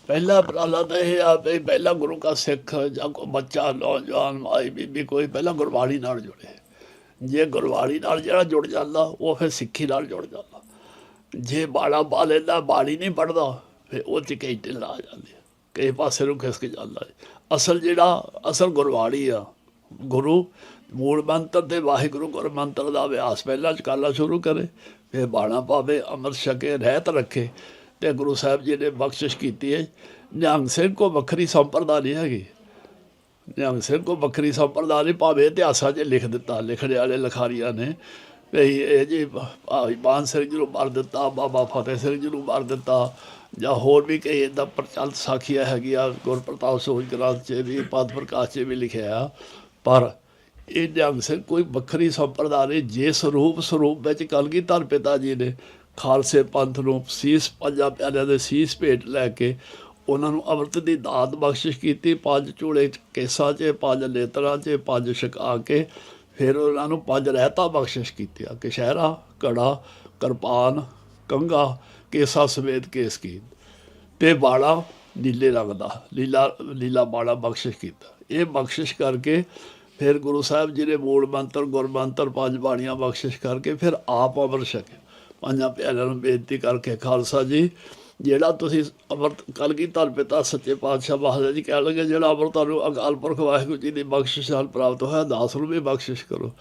ਪਹਿਲਾ ਉਪਰਾਲਾ ਤਾਂ ਇਹ ਆ ਵੀ ਪਹਿਲਾ ਗੁਰੂ ਦਾ ਸਿੱਖ ਜਾਂ ਕੋਈ ਬੱਚਾ, ਨੌਜਵਾਨ, ਮਾਈ ਬੀਬੀ, ਕੋਈ ਪਹਿਲਾਂ ਗੁਰਬਾਣੀ ਨਾਲ ਜੁੜੇ। ਜੇ ਗੁਰਬਾਣੀ ਨਾਲ ਜਿਹੜਾ ਜੁੜ ਜਾਂਦਾ, ਉਹ ਫਿਰ ਸਿੱਖੀ ਨਾਲ ਜੁੜ ਜਾਂਦਾ। ਜੇ ਬਾੜਾ ਬਾਲੇ ਦਾ ਬਾਣੀ ਨਹੀਂ ਪੜਦਾ ਫਿਰ ਉਹ ਚ ਕਈ ਢਿੱਲ ਆ ਜਾਂਦੀ ਹੈ ਕਈ ਪਾਸੇ ਨੂੰ ਖਿਸਕ ਜਾਂਦਾ ਅਸਲ ਜਿਹੜਾ, ਅਸਲ ਗੁਰਬਾਣੀ ਆ, ਗੁਰੂ ਮੂਲ ਮੰਤਰ ਤੇ ਵਾਹਿਗੁਰੂ ਗੁਰ ਮੰਤਰ ਦਾ ਅਭਿਆਸ ਪਹਿਲਾਂ ਚ ਸ਼ੁਰੂ ਕਰੇ, ਫਿਰ ਬਾਣਾ ਪਾਵੇ, ਅੰਮ੍ਰਿਤ ਛਕੇ, ਰਹਿਤ ਰੱਖੇ। ਤੇ ਗੁਰੂ ਸਾਹਿਬ ਜੀ ਨੇ ਬਖਸ਼ਿਸ਼ ਕੀਤੀ ਹੈ। ਨਿਹੰਗ ਸਿੰਘ ਕੋ ਵੱਖਰੀ ਸੰਪਰਦਾ ਨਹੀਂ ਹੈਗੀ। ਨਿਹੰਗ ਸਿੰਘ ਕੋ ਵੱਖਰੀ ਸੰਪਰਦਾ ਨਹੀਂ, ਭਾਵੇਂ ਇਤਿਹਾਸਾਂ 'ਚ ਲਿਖ ਦਿੱਤਾ, ਲਿਖਣ ਵਾਲੇ ਲਖਾਰੀਆਂ ਨੇ। ਵੀ ਇਹ ਜੀ ਭਾਈ ਬਾਨ ਸਿੰਘ ਜੀ ਨੂੰ ਮਾਰ ਦਿੱਤਾ, ਬਾਬਾ ਫਤਿਹ ਸਿੰਘ ਜੀ ਨੂੰ ਮਾਰ ਦਿੱਤਾ, ਜਾਂ ਹੋਰ ਵੀ ਕਈ ਇਦਾਂ ਪ੍ਰਚਲਿਤ ਸਾਖੀਆਂ ਹੈਗੀਆਂ, ਗੁਰਪ੍ਰਤਾਪ ਸੋਜ ਗ੍ਰੰਥ 'ਚ ਵੀ ਪਦ ਪ੍ਰਕਾਸ਼ 'ਚ ਵੀ ਲਿਖਿਆ ਆ। ਪਰ ਇਹ ਨਿਹੰਗ ਸਿੰਘ ਕੋਈ ਵੱਖਰੀ ਸੰਪਰਦਾ ਨਹੀਂ, ਜੇ ਸਰੂਪ ਸਰੂਪ ਵਿੱਚ ਕਲਗੀਧਰ ਪਿਤਾ ਜੀ ਨੇ ਖਾਲਸੇ ਪੰਥ ਨੂੰ ਸੀਸ ਪੰਜਾਂ ਪਿਆਰਿਆਂ ਦੇ ਸੀਸ ਭੇਟ ਲੈ ਕੇ ਉਹਨਾਂ ਨੂੰ ਅੰਮ੍ਰਿਤ ਦੀ ਦਾਤ ਬਖਸ਼ਿਸ਼ ਕੀਤੀ, ਪੰਜ ਝੂਲੇ ਕੇਸਾਂ 'ਚ, ਪੰਜ ਨੇਤਰਾਂ 'ਚ, ਪੰਜ ਛਕਾ ਕੇ ਫਿਰ ਉਹਨਾਂ ਨੂੰ ਪੰਜ ਰਹਿਤਾ ਬਖਸ਼ਿਸ਼ ਕੀਤੀਆਂ ਸ਼ਹਿਰਾ ਕੜਾ ਕਿਰਪਾਨ ਕੰਗਾ ਕੇਸਾ ਸਮੇਤ ਕੇਸ ਕੀ ਤੇ ਬਾੜਾ ਨੀਲੇ ਰੰਗ ਦਾ, ਲੀਲਾ ਲੀਲਾ ਬਾੜਾ ਬਖਸ਼ਿਸ਼ ਕੀਤਾ। ਇਹ ਬਖਸ਼ਿਸ਼ ਕਰਕੇ ਫਿਰ ਗੁਰੂ ਸਾਹਿਬ ਜੀ ਨੇ ਮੂਲ ਮੰਤਰ, ਗੁਰਮੰਤਰ ਪੰਜ ਬਾਣੀਆਂ ਬਖਸ਼ਿਸ਼ ਕਰਕੇ ਫਿਰ ਆਪ ਅਮਰ ਛਕੇ ਪੰਜਾਂ ਪਿਆਰਿਆਂ ਨੂੰ ਬੇਨਤੀ ਕਰਕੇ ਖਾਲਸਾ ਜੀ, ਜਿਹੜਾ ਤੁਸੀਂ ਅਮਰਤ ਕਲਗੀਧਰ ਪਿਤਾ ਸੱਚੇ ਪਾਤਸ਼ਾਹ ਮਹਾਰਾਜ ਜੀ ਕਹਿ ਲਗੇ, ਜਿਹੜਾ ਅਮਰ ਤੁਹਾਨੂੰ ਅਕਾਲ ਪੁਰਖ ਵਾਹਿਗੁਰੂ ਜੀ ਦੀ ਬਖਸ਼ਿਸ਼ ਨਾਲ ਪ੍ਰਾਪਤ ਹੋਇਆ, ਦਾਸ ਨੂੰ ਵੀ ਬਖਸ਼ਿਸ਼ ਕਰੋ।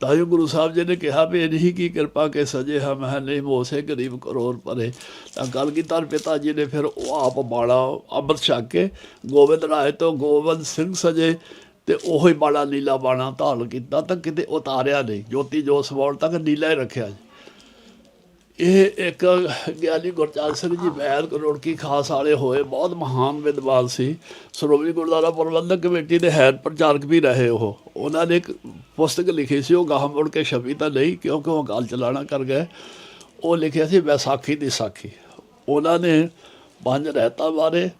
ਤਾਂ ਜੋ ਗੁਰੂ ਸਾਹਿਬ ਜੀ ਨੇ ਕਿਹਾ ਵੀ ਨਹੀਂ ਕੀ ਕਿਰਪਾ ਕੇ ਸਜੇ ਹਮ ਹੈ, ਨਹੀਂ ਮੋਸੇ ਗਰੀਬ ਕਰੋੜ ਪਰੇ। ਤਾਂ ਕਲਗੀਧਰ ਪਿਤਾ ਜੀ ਨੇ ਫਿਰ ਉਹ ਆਪ ਬਾੜਾ ਅੰਮ੍ਰਿਤ ਛਕ ਕੇ ਗੋਬਿੰਦ ਰਾਏ ਤੋਂ ਗੋਬਿੰਦ ਸਿੰਘ ਸਜੇ ਤੇ ਉਹੀ ਬਾੜਾ ਨੀਲਾ ਬਾਣਾ ਧਾਰਨ ਕੀਤਾ, ਤਾਂ ਕਿਤੇ ਉਤਾਰਿਆ ਨਹੀਂ। ਜੋਤੀ ਜੋਤ ਸਵਾਲ ਤੱਕ ਨੀਲਾ ਹੀ ਰੱਖਿਆ ਜੀ। ਇਹ ਇੱਕ ਗਿਆਨੀ ਗੁਰਚਰਨ ਸਿੰਘ ਜੀ ਬੈਲ ਕਰੋੜਕੀ ਖਾਸ ਵਾਲੇ ਹੋਏ, ਬਹੁਤ ਮਹਾਨ ਵਿਦਵਾਨ ਸੀ। ਸ਼੍ਰੋਮਣੀ ਗੁਰਦੁਆਰਾ ਪ੍ਰਬੰਧਕ ਕਮੇਟੀ ਦੇ ਹੈਡ ਪ੍ਰਚਾਰਕ ਵੀ ਰਹੇ ਉਹ। ਉਹਨਾਂ ਨੇ ਇੱਕ ਪੁਸਤਕ ਲਿਖੀ ਸੀ, ਉਹ ਗਾਹਾਂ ਮੁੜ ਕੇ ਛਪੀ ਤਾਂ ਨਹੀਂ, ਕਿਉਂਕਿ ਉਹ ਗੱਲ ਚਲਾਣਾ ਕਰ ਗਏ। ਉਹ ਲਿਖਿਆ ਸੀ ਵਿਸਾਖੀ ਦੀ ਸਾਖੀ। ਉਹਨਾਂ ਨੇ ਪੰਜ ਰਹਿਤਾਂ ਬਾਰੇ,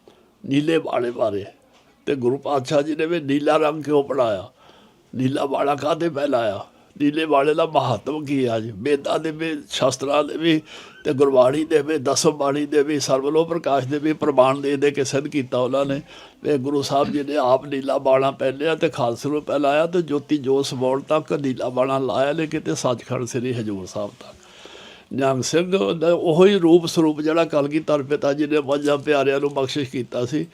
ਨੀਲੇ ਬਾਣੇ ਬਾਰੇ, ਤੇ ਗੁਰੂ ਪਾਤਸ਼ਾਹ ਜੀ ਨੇ ਵੀ ਨੀਲਾ ਰੰਗ ਕਿਉਂ ਪੜਾਇਆ ਨੀਲਾ ਬਾਣਾ ਕਾਹਦੇ ਪਹਿਲਾਇਆ ਨੀਲੇ ਵਾਲੇ ਦਾ ਮਹੱਤਵ ਕੀ ਆ ਜੀ? ਵੇਦਾਂ ਦੇ ਵੀ, ਸ਼ਾਸਤਰਾਂ ਦੇ ਵੀ ਤੇ ਗੁਰਬਾਣੀ ਦੇ ਵੀ, ਦਸਮ ਬਾਣੀ ਦੇ ਵੀ ਸਰਵਲੋ ਪ੍ਰਕਾਸ਼ ਦੇ ਵੀ ਪ੍ਰਮਾਣ ਦੇ ਦੇ ਕੇ ਸਿੱਧ ਕੀਤਾ ਉਹਨਾਂ ਨੇ। ਤੇ ਗੁਰੂ ਸਾਹਿਬ ਜੀ ਨੇ ਆਪ ਨੀਲਾ ਬਾਣਾ ਪਹਿਨਿਆ ਤੇ ਖਾਲਸੇ ਨੂੰ ਪਹਿਲਾਇਆ ਤੇ ਜੋਤੀ ਜੋਤ ਸਮੌਣ ਤੱਕ ਨੀਲਾ ਬਾਣਾ ਲਾਇਆ ਲੈ ਕਿਤੇ ਸੱਚਖੰਡ ਸ੍ਰੀ ਹਜੂਰ ਸਾਹਿਬ ਤੱਕ। ਨਿਹੰਗ ਸਿੰਘ ਦਾ ਉਹੀ ਰੂਪ ਸਰੂਪ ਜਿਹੜਾ ਕਲਗੀਧਰ ਪਿਤਾ ਜੀ ਨੇ ਪੰਜਾਂ ਪਿਆਰਿਆਂ ਨੂੰ ਬਖਸ਼ਿਸ਼ ਕੀਤਾ ਸੀ।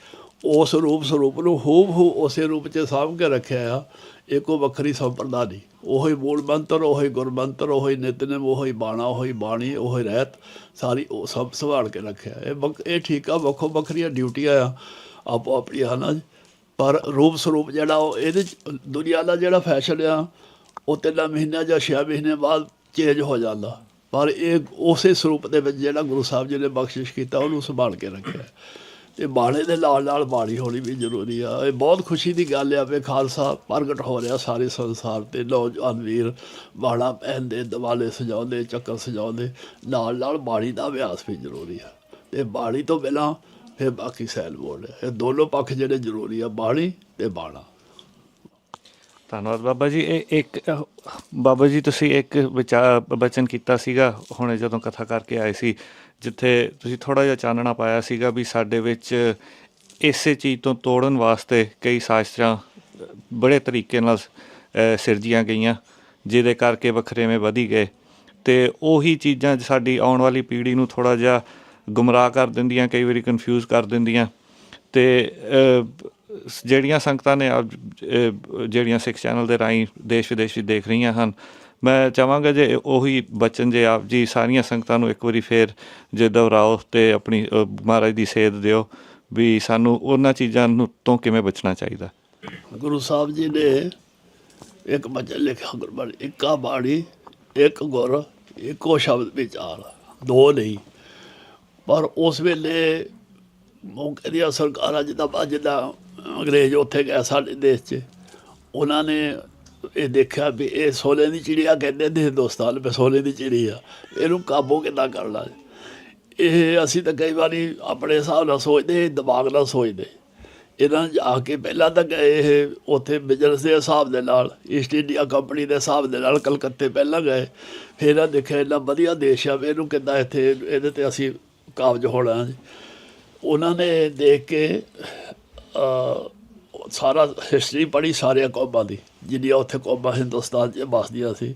ਉਸ ਰੂਪ ਸਰੂਪ ਨੂੰ ਹੂਬ ਹੂ ਉਸੇ ਰੂਪ 'ਚ ਸਾਂਭ ਕੇ ਰੱਖਿਆ ਆ ਇਹ ਕੋਈ ਵੱਖਰੀ ਸੰਪਰਦਾ ਨਹੀਂ ਉਹੀ ਮੂਲ ਮੰਤਰ, ਉਹੀ ਗੁਰ ਮੰਤਰ ਉਹੀ ਨਿਤਨੇਮ, ਉਹੀ ਬਾਣਾ, ਉਹੀ ਬਾਣੀ, ਉਹੀ ਰਹਿਤ, ਸਾਰੀ ਉਹ ਸਭ ਸੰਭਾਲ ਕੇ ਰੱਖਿਆ। ਇਹ ਵੱਖ- ਇਹ ਠੀਕ ਆ ਵੱਖੋ ਵੱਖਰੀਆਂ ਡਿਊਟੀਆਂ ਆ, ਆਪੋ ਆਪਣੀਆਂ, ਹਨਾ ਜੀ। ਪਰ ਰੂਪ ਸਰੂਪ ਜਿਹੜਾ ਉਹ, ਇਹਦੇ 'ਚ, ਦੁਨੀਆ ਦਾ ਜਿਹੜਾ ਫੈਸ਼ਨ ਆ, ਉਹ ਤਿੰਨ ਮਹੀਨਿਆਂ ਜਾਂ ਛੇ ਮਹੀਨੇ ਬਾਅਦ ਚੇਂਜ ਹੋ ਜਾਂਦਾ। ਪਰ ਇਹ ਉਸੇ ਸਰੂਪ ਦੇ ਵਿੱਚ ਜਿਹੜਾ ਗੁਰੂ ਸਾਹਿਬ ਜੀ ਨੇ ਬਖਸ਼ਿਸ਼ ਕੀਤਾ, ਉਹਨੂੰ ਸੰਭਾਲ ਕੇ ਰੱਖਿਆ। ਤੇ ਬਾਣੇ ਦੇ ਨਾਲ ਨਾਲ ਬਾਣੀ ਹੋਣੀ ਵੀ ਜ਼ਰੂਰੀ ਆ। ਇਹ ਬਹੁਤ ਖੁਸ਼ੀ ਦੀ ਗੱਲ ਆ ਵੀ ਖਾਲਸਾ ਪ੍ਰਗਟ ਹੋ ਰਿਹਾ ਸਾਰੇ ਸੰਸਾਰ ਤੇ। ਨੌਜਵਾਨ ਵੀਰ ਬਾਣਾ ਪਹਿਨਦੇ ਦਿਵਾਲੇ ਸਜਾਉਂਦੇ, ਚੱਕਰ ਸਜਾਉਂਦੇ, ਨਾਲ ਨਾਲ ਬਾਣੀ ਦਾ ਅਭਿਆਸ ਵੀ ਜ਼ਰੂਰੀ ਆ। ਤੇ ਬਾਣੀ ਤੋਂ ਬਿਨਾਂ ਫਿਰ ਬਾਕੀ ਸੈਲ ਬੋਲ ਇਹ ਦੋਨੋਂ ਪੱਖ ਜਿਹੜੇ ਜ਼ਰੂਰੀ ਆ ਬਾਣੀ ਤੇ ਬਾਣਾ ਧੰਨਵਾਦ ਬਾਬਾ ਜੀ। ਇਹ ਇੱਕ, ਬਾਬਾ ਜੀ, ਤੁਸੀਂ ਇੱਕ ਵਿਚਾਰ, ਬਚਨ ਕੀਤਾ ਸੀਗਾ, ਹੁਣੇ ਜਦੋਂ ਕਥਾ ਕਰਕੇ ਆਏ ਸੀ। ਜਿੱਥੇ ਤੁਸੀਂ ਥੋੜਾ ਜਿਹਾ ਚਾਨਣਾ ਪਾਇਆ ਸੀਗਾ ਵੀ ਸਾਡੇ ਵਿੱਚ ਇਸੇ ਚੀਜ਼ ਤੋਂ ਤੋੜਨ ਵਾਸਤੇ ਕਈ ਸਾਜ਼ਿਸ਼ਾਂ ਬੜੇ ਤਰੀਕੇ ਨਾਲ ਸਿਰਜੀਆਂ ਗਈਆਂ ਜਿਹਦੇ ਕਰਕੇ ਵੱਖਰੇਵੇਂ ਵਧੀ ਗਏ। ਤੇ ਉਹੀ ਚੀਜ਼ਾਂ ਸਾਡੀ ਆਉਣ ਵਾਲੀ ਪੀੜ੍ਹੀ ਨੂੰ ਥੋੜਾ ਜਿਹਾ ਗੁੰਮਰਾਹ ਕਰ ਦਿੰਦੀਆਂ ਕਈ ਵਾਰੀ ਕਨਫਿਊਜ਼ ਕਰ ਦਿੰਦੀਆਂ। ਤੇ ਜਿਹੜੀਆਂ ਸੰਗਤਾਂ ਨੇ ਆਪ, ਜਿਹੜੀਆਂ ਸਿੱਖ ਚੈਨਲ ਦੇ ਰਾਹੀਂ ਦੇਸ਼ ਵਿਦੇਸ਼ ਵਿੱਚ ਦੇਖ ਰਹੀਆਂ ਹਨ ਮੈਂ ਚਾਹਾਂਗਾ ਜੇ ਉਹੀ ਬਚਨ ਜੇ ਆਪ ਜੀ ਸਾਰੀਆਂ ਸੰਗਤਾਂ ਨੂੰ ਇੱਕ ਵਾਰੀ ਫੇਰ ਜੇ ਦੁਹਰਾਓ ਤੇ ਆਪਣੀ ਅ, ਮਹਾਰਾਜ ਦੀ ਸੇਧ ਦਿਓ ਵੀ ਸਾਨੂੰ ਉਹਨਾਂ ਚੀਜ਼ਾਂ ਨੂੰ ਤੋਂ ਕਿਵੇਂ ਬਚਣਾ ਚਾਹੀਦਾ। ਗੁਰੂ ਸਾਹਿਬ ਜੀ ਨੇ ਇੱਕ ਬਚਨ ਲਿਖਿਆ ਗੁਰਬਾਣੀ ਇੱਕਾ ਬਾਣੀ ਇੱਕ ਗੁਰ ਇੱਕੋ ਸ਼ਬਦ ਵਿਚਾਰ ਦੋ ਨਹੀਂ। ਪਰ ਉਸ ਵੇਲੇ ਮੌਕੇ ਦੀਆਂ ਸਰਕਾਰਾਂ ਜਿੱਦਾਂ ਬਾਅਦ ਜਿੱਦਾਂ ਅੰਗਰੇਜ਼ ਉੱਥੇ ਗਏ ਸਾਡੇ ਦੇਸ਼ 'ਚ ਉਹਨਾਂ ਨੇ ਇਹ ਦੇਖਿਆ ਵੀ ਇਹ ਸੋਲੇ ਦੀ ਚਿੜੀਆ ਕਹਿੰਦੇ ਨੇ ਹਿੰਦੁਸਤਾਨ ਵਿੱਚ ਸੋਲੇ ਦੀ ਚਿੜੀ ਆ। ਇਹਨੂੰ ਕਾਬੂ ਕਿੱਦਾਂ ਕਰਨਾ? ਇਹ ਅਸੀਂ ਤਾਂ ਕਈ ਵਾਰੀ ਆਪਣੇ ਹਿਸਾਬ ਨਾਲ ਸੋਚਦੇ ਦਿਮਾਗ ਨਾਲ ਸੋਚਦੇ। ਇਹਨਾਂ ਜਾ ਕੇ ਪਹਿਲਾਂ ਤਾਂ ਗਏ ਇਹ ਉੱਥੇ ਬਿਜ਼ਨਸ ਦੇ ਹਿਸਾਬ ਦੇ ਨਾਲ ਈਸਟ ਇੰਡੀਆ ਕੰਪਨੀ ਦੇ ਹਿਸਾਬ ਦੇ ਨਾਲ ਕਲਕੱਤੇ ਪਹਿਲਾਂ ਗਏ। ਫਿਰ ਆ ਦੇਖਿਆ ਇੰਨਾ ਵਧੀਆ ਦੇਸ਼ ਆ ਵੀ ਇਹਨੂੰ ਕਿੱਦਾਂ ਇੱਥੇ ਇਹਦੇ ਤੇ ਅਸੀਂ ਕਾਬਜ ਹੋਣਾ। ਉਹਨਾਂ ਨੇ ਦੇਖ ਕੇ ਅ, ਸਾਰਾ ਹਿਸਟਰੀ ਪੜ੍ਹੀ ਸਾਰੀਆਂ ਕੌਮਾਂ ਦੀ ਜਿਹੜੀਆਂ ਉੱਥੇ ਕੌਮਾਂ ਹਿੰਦੁਸਤਾਨ 'ਚ ਵਸਦੀਆਂ ਸੀ।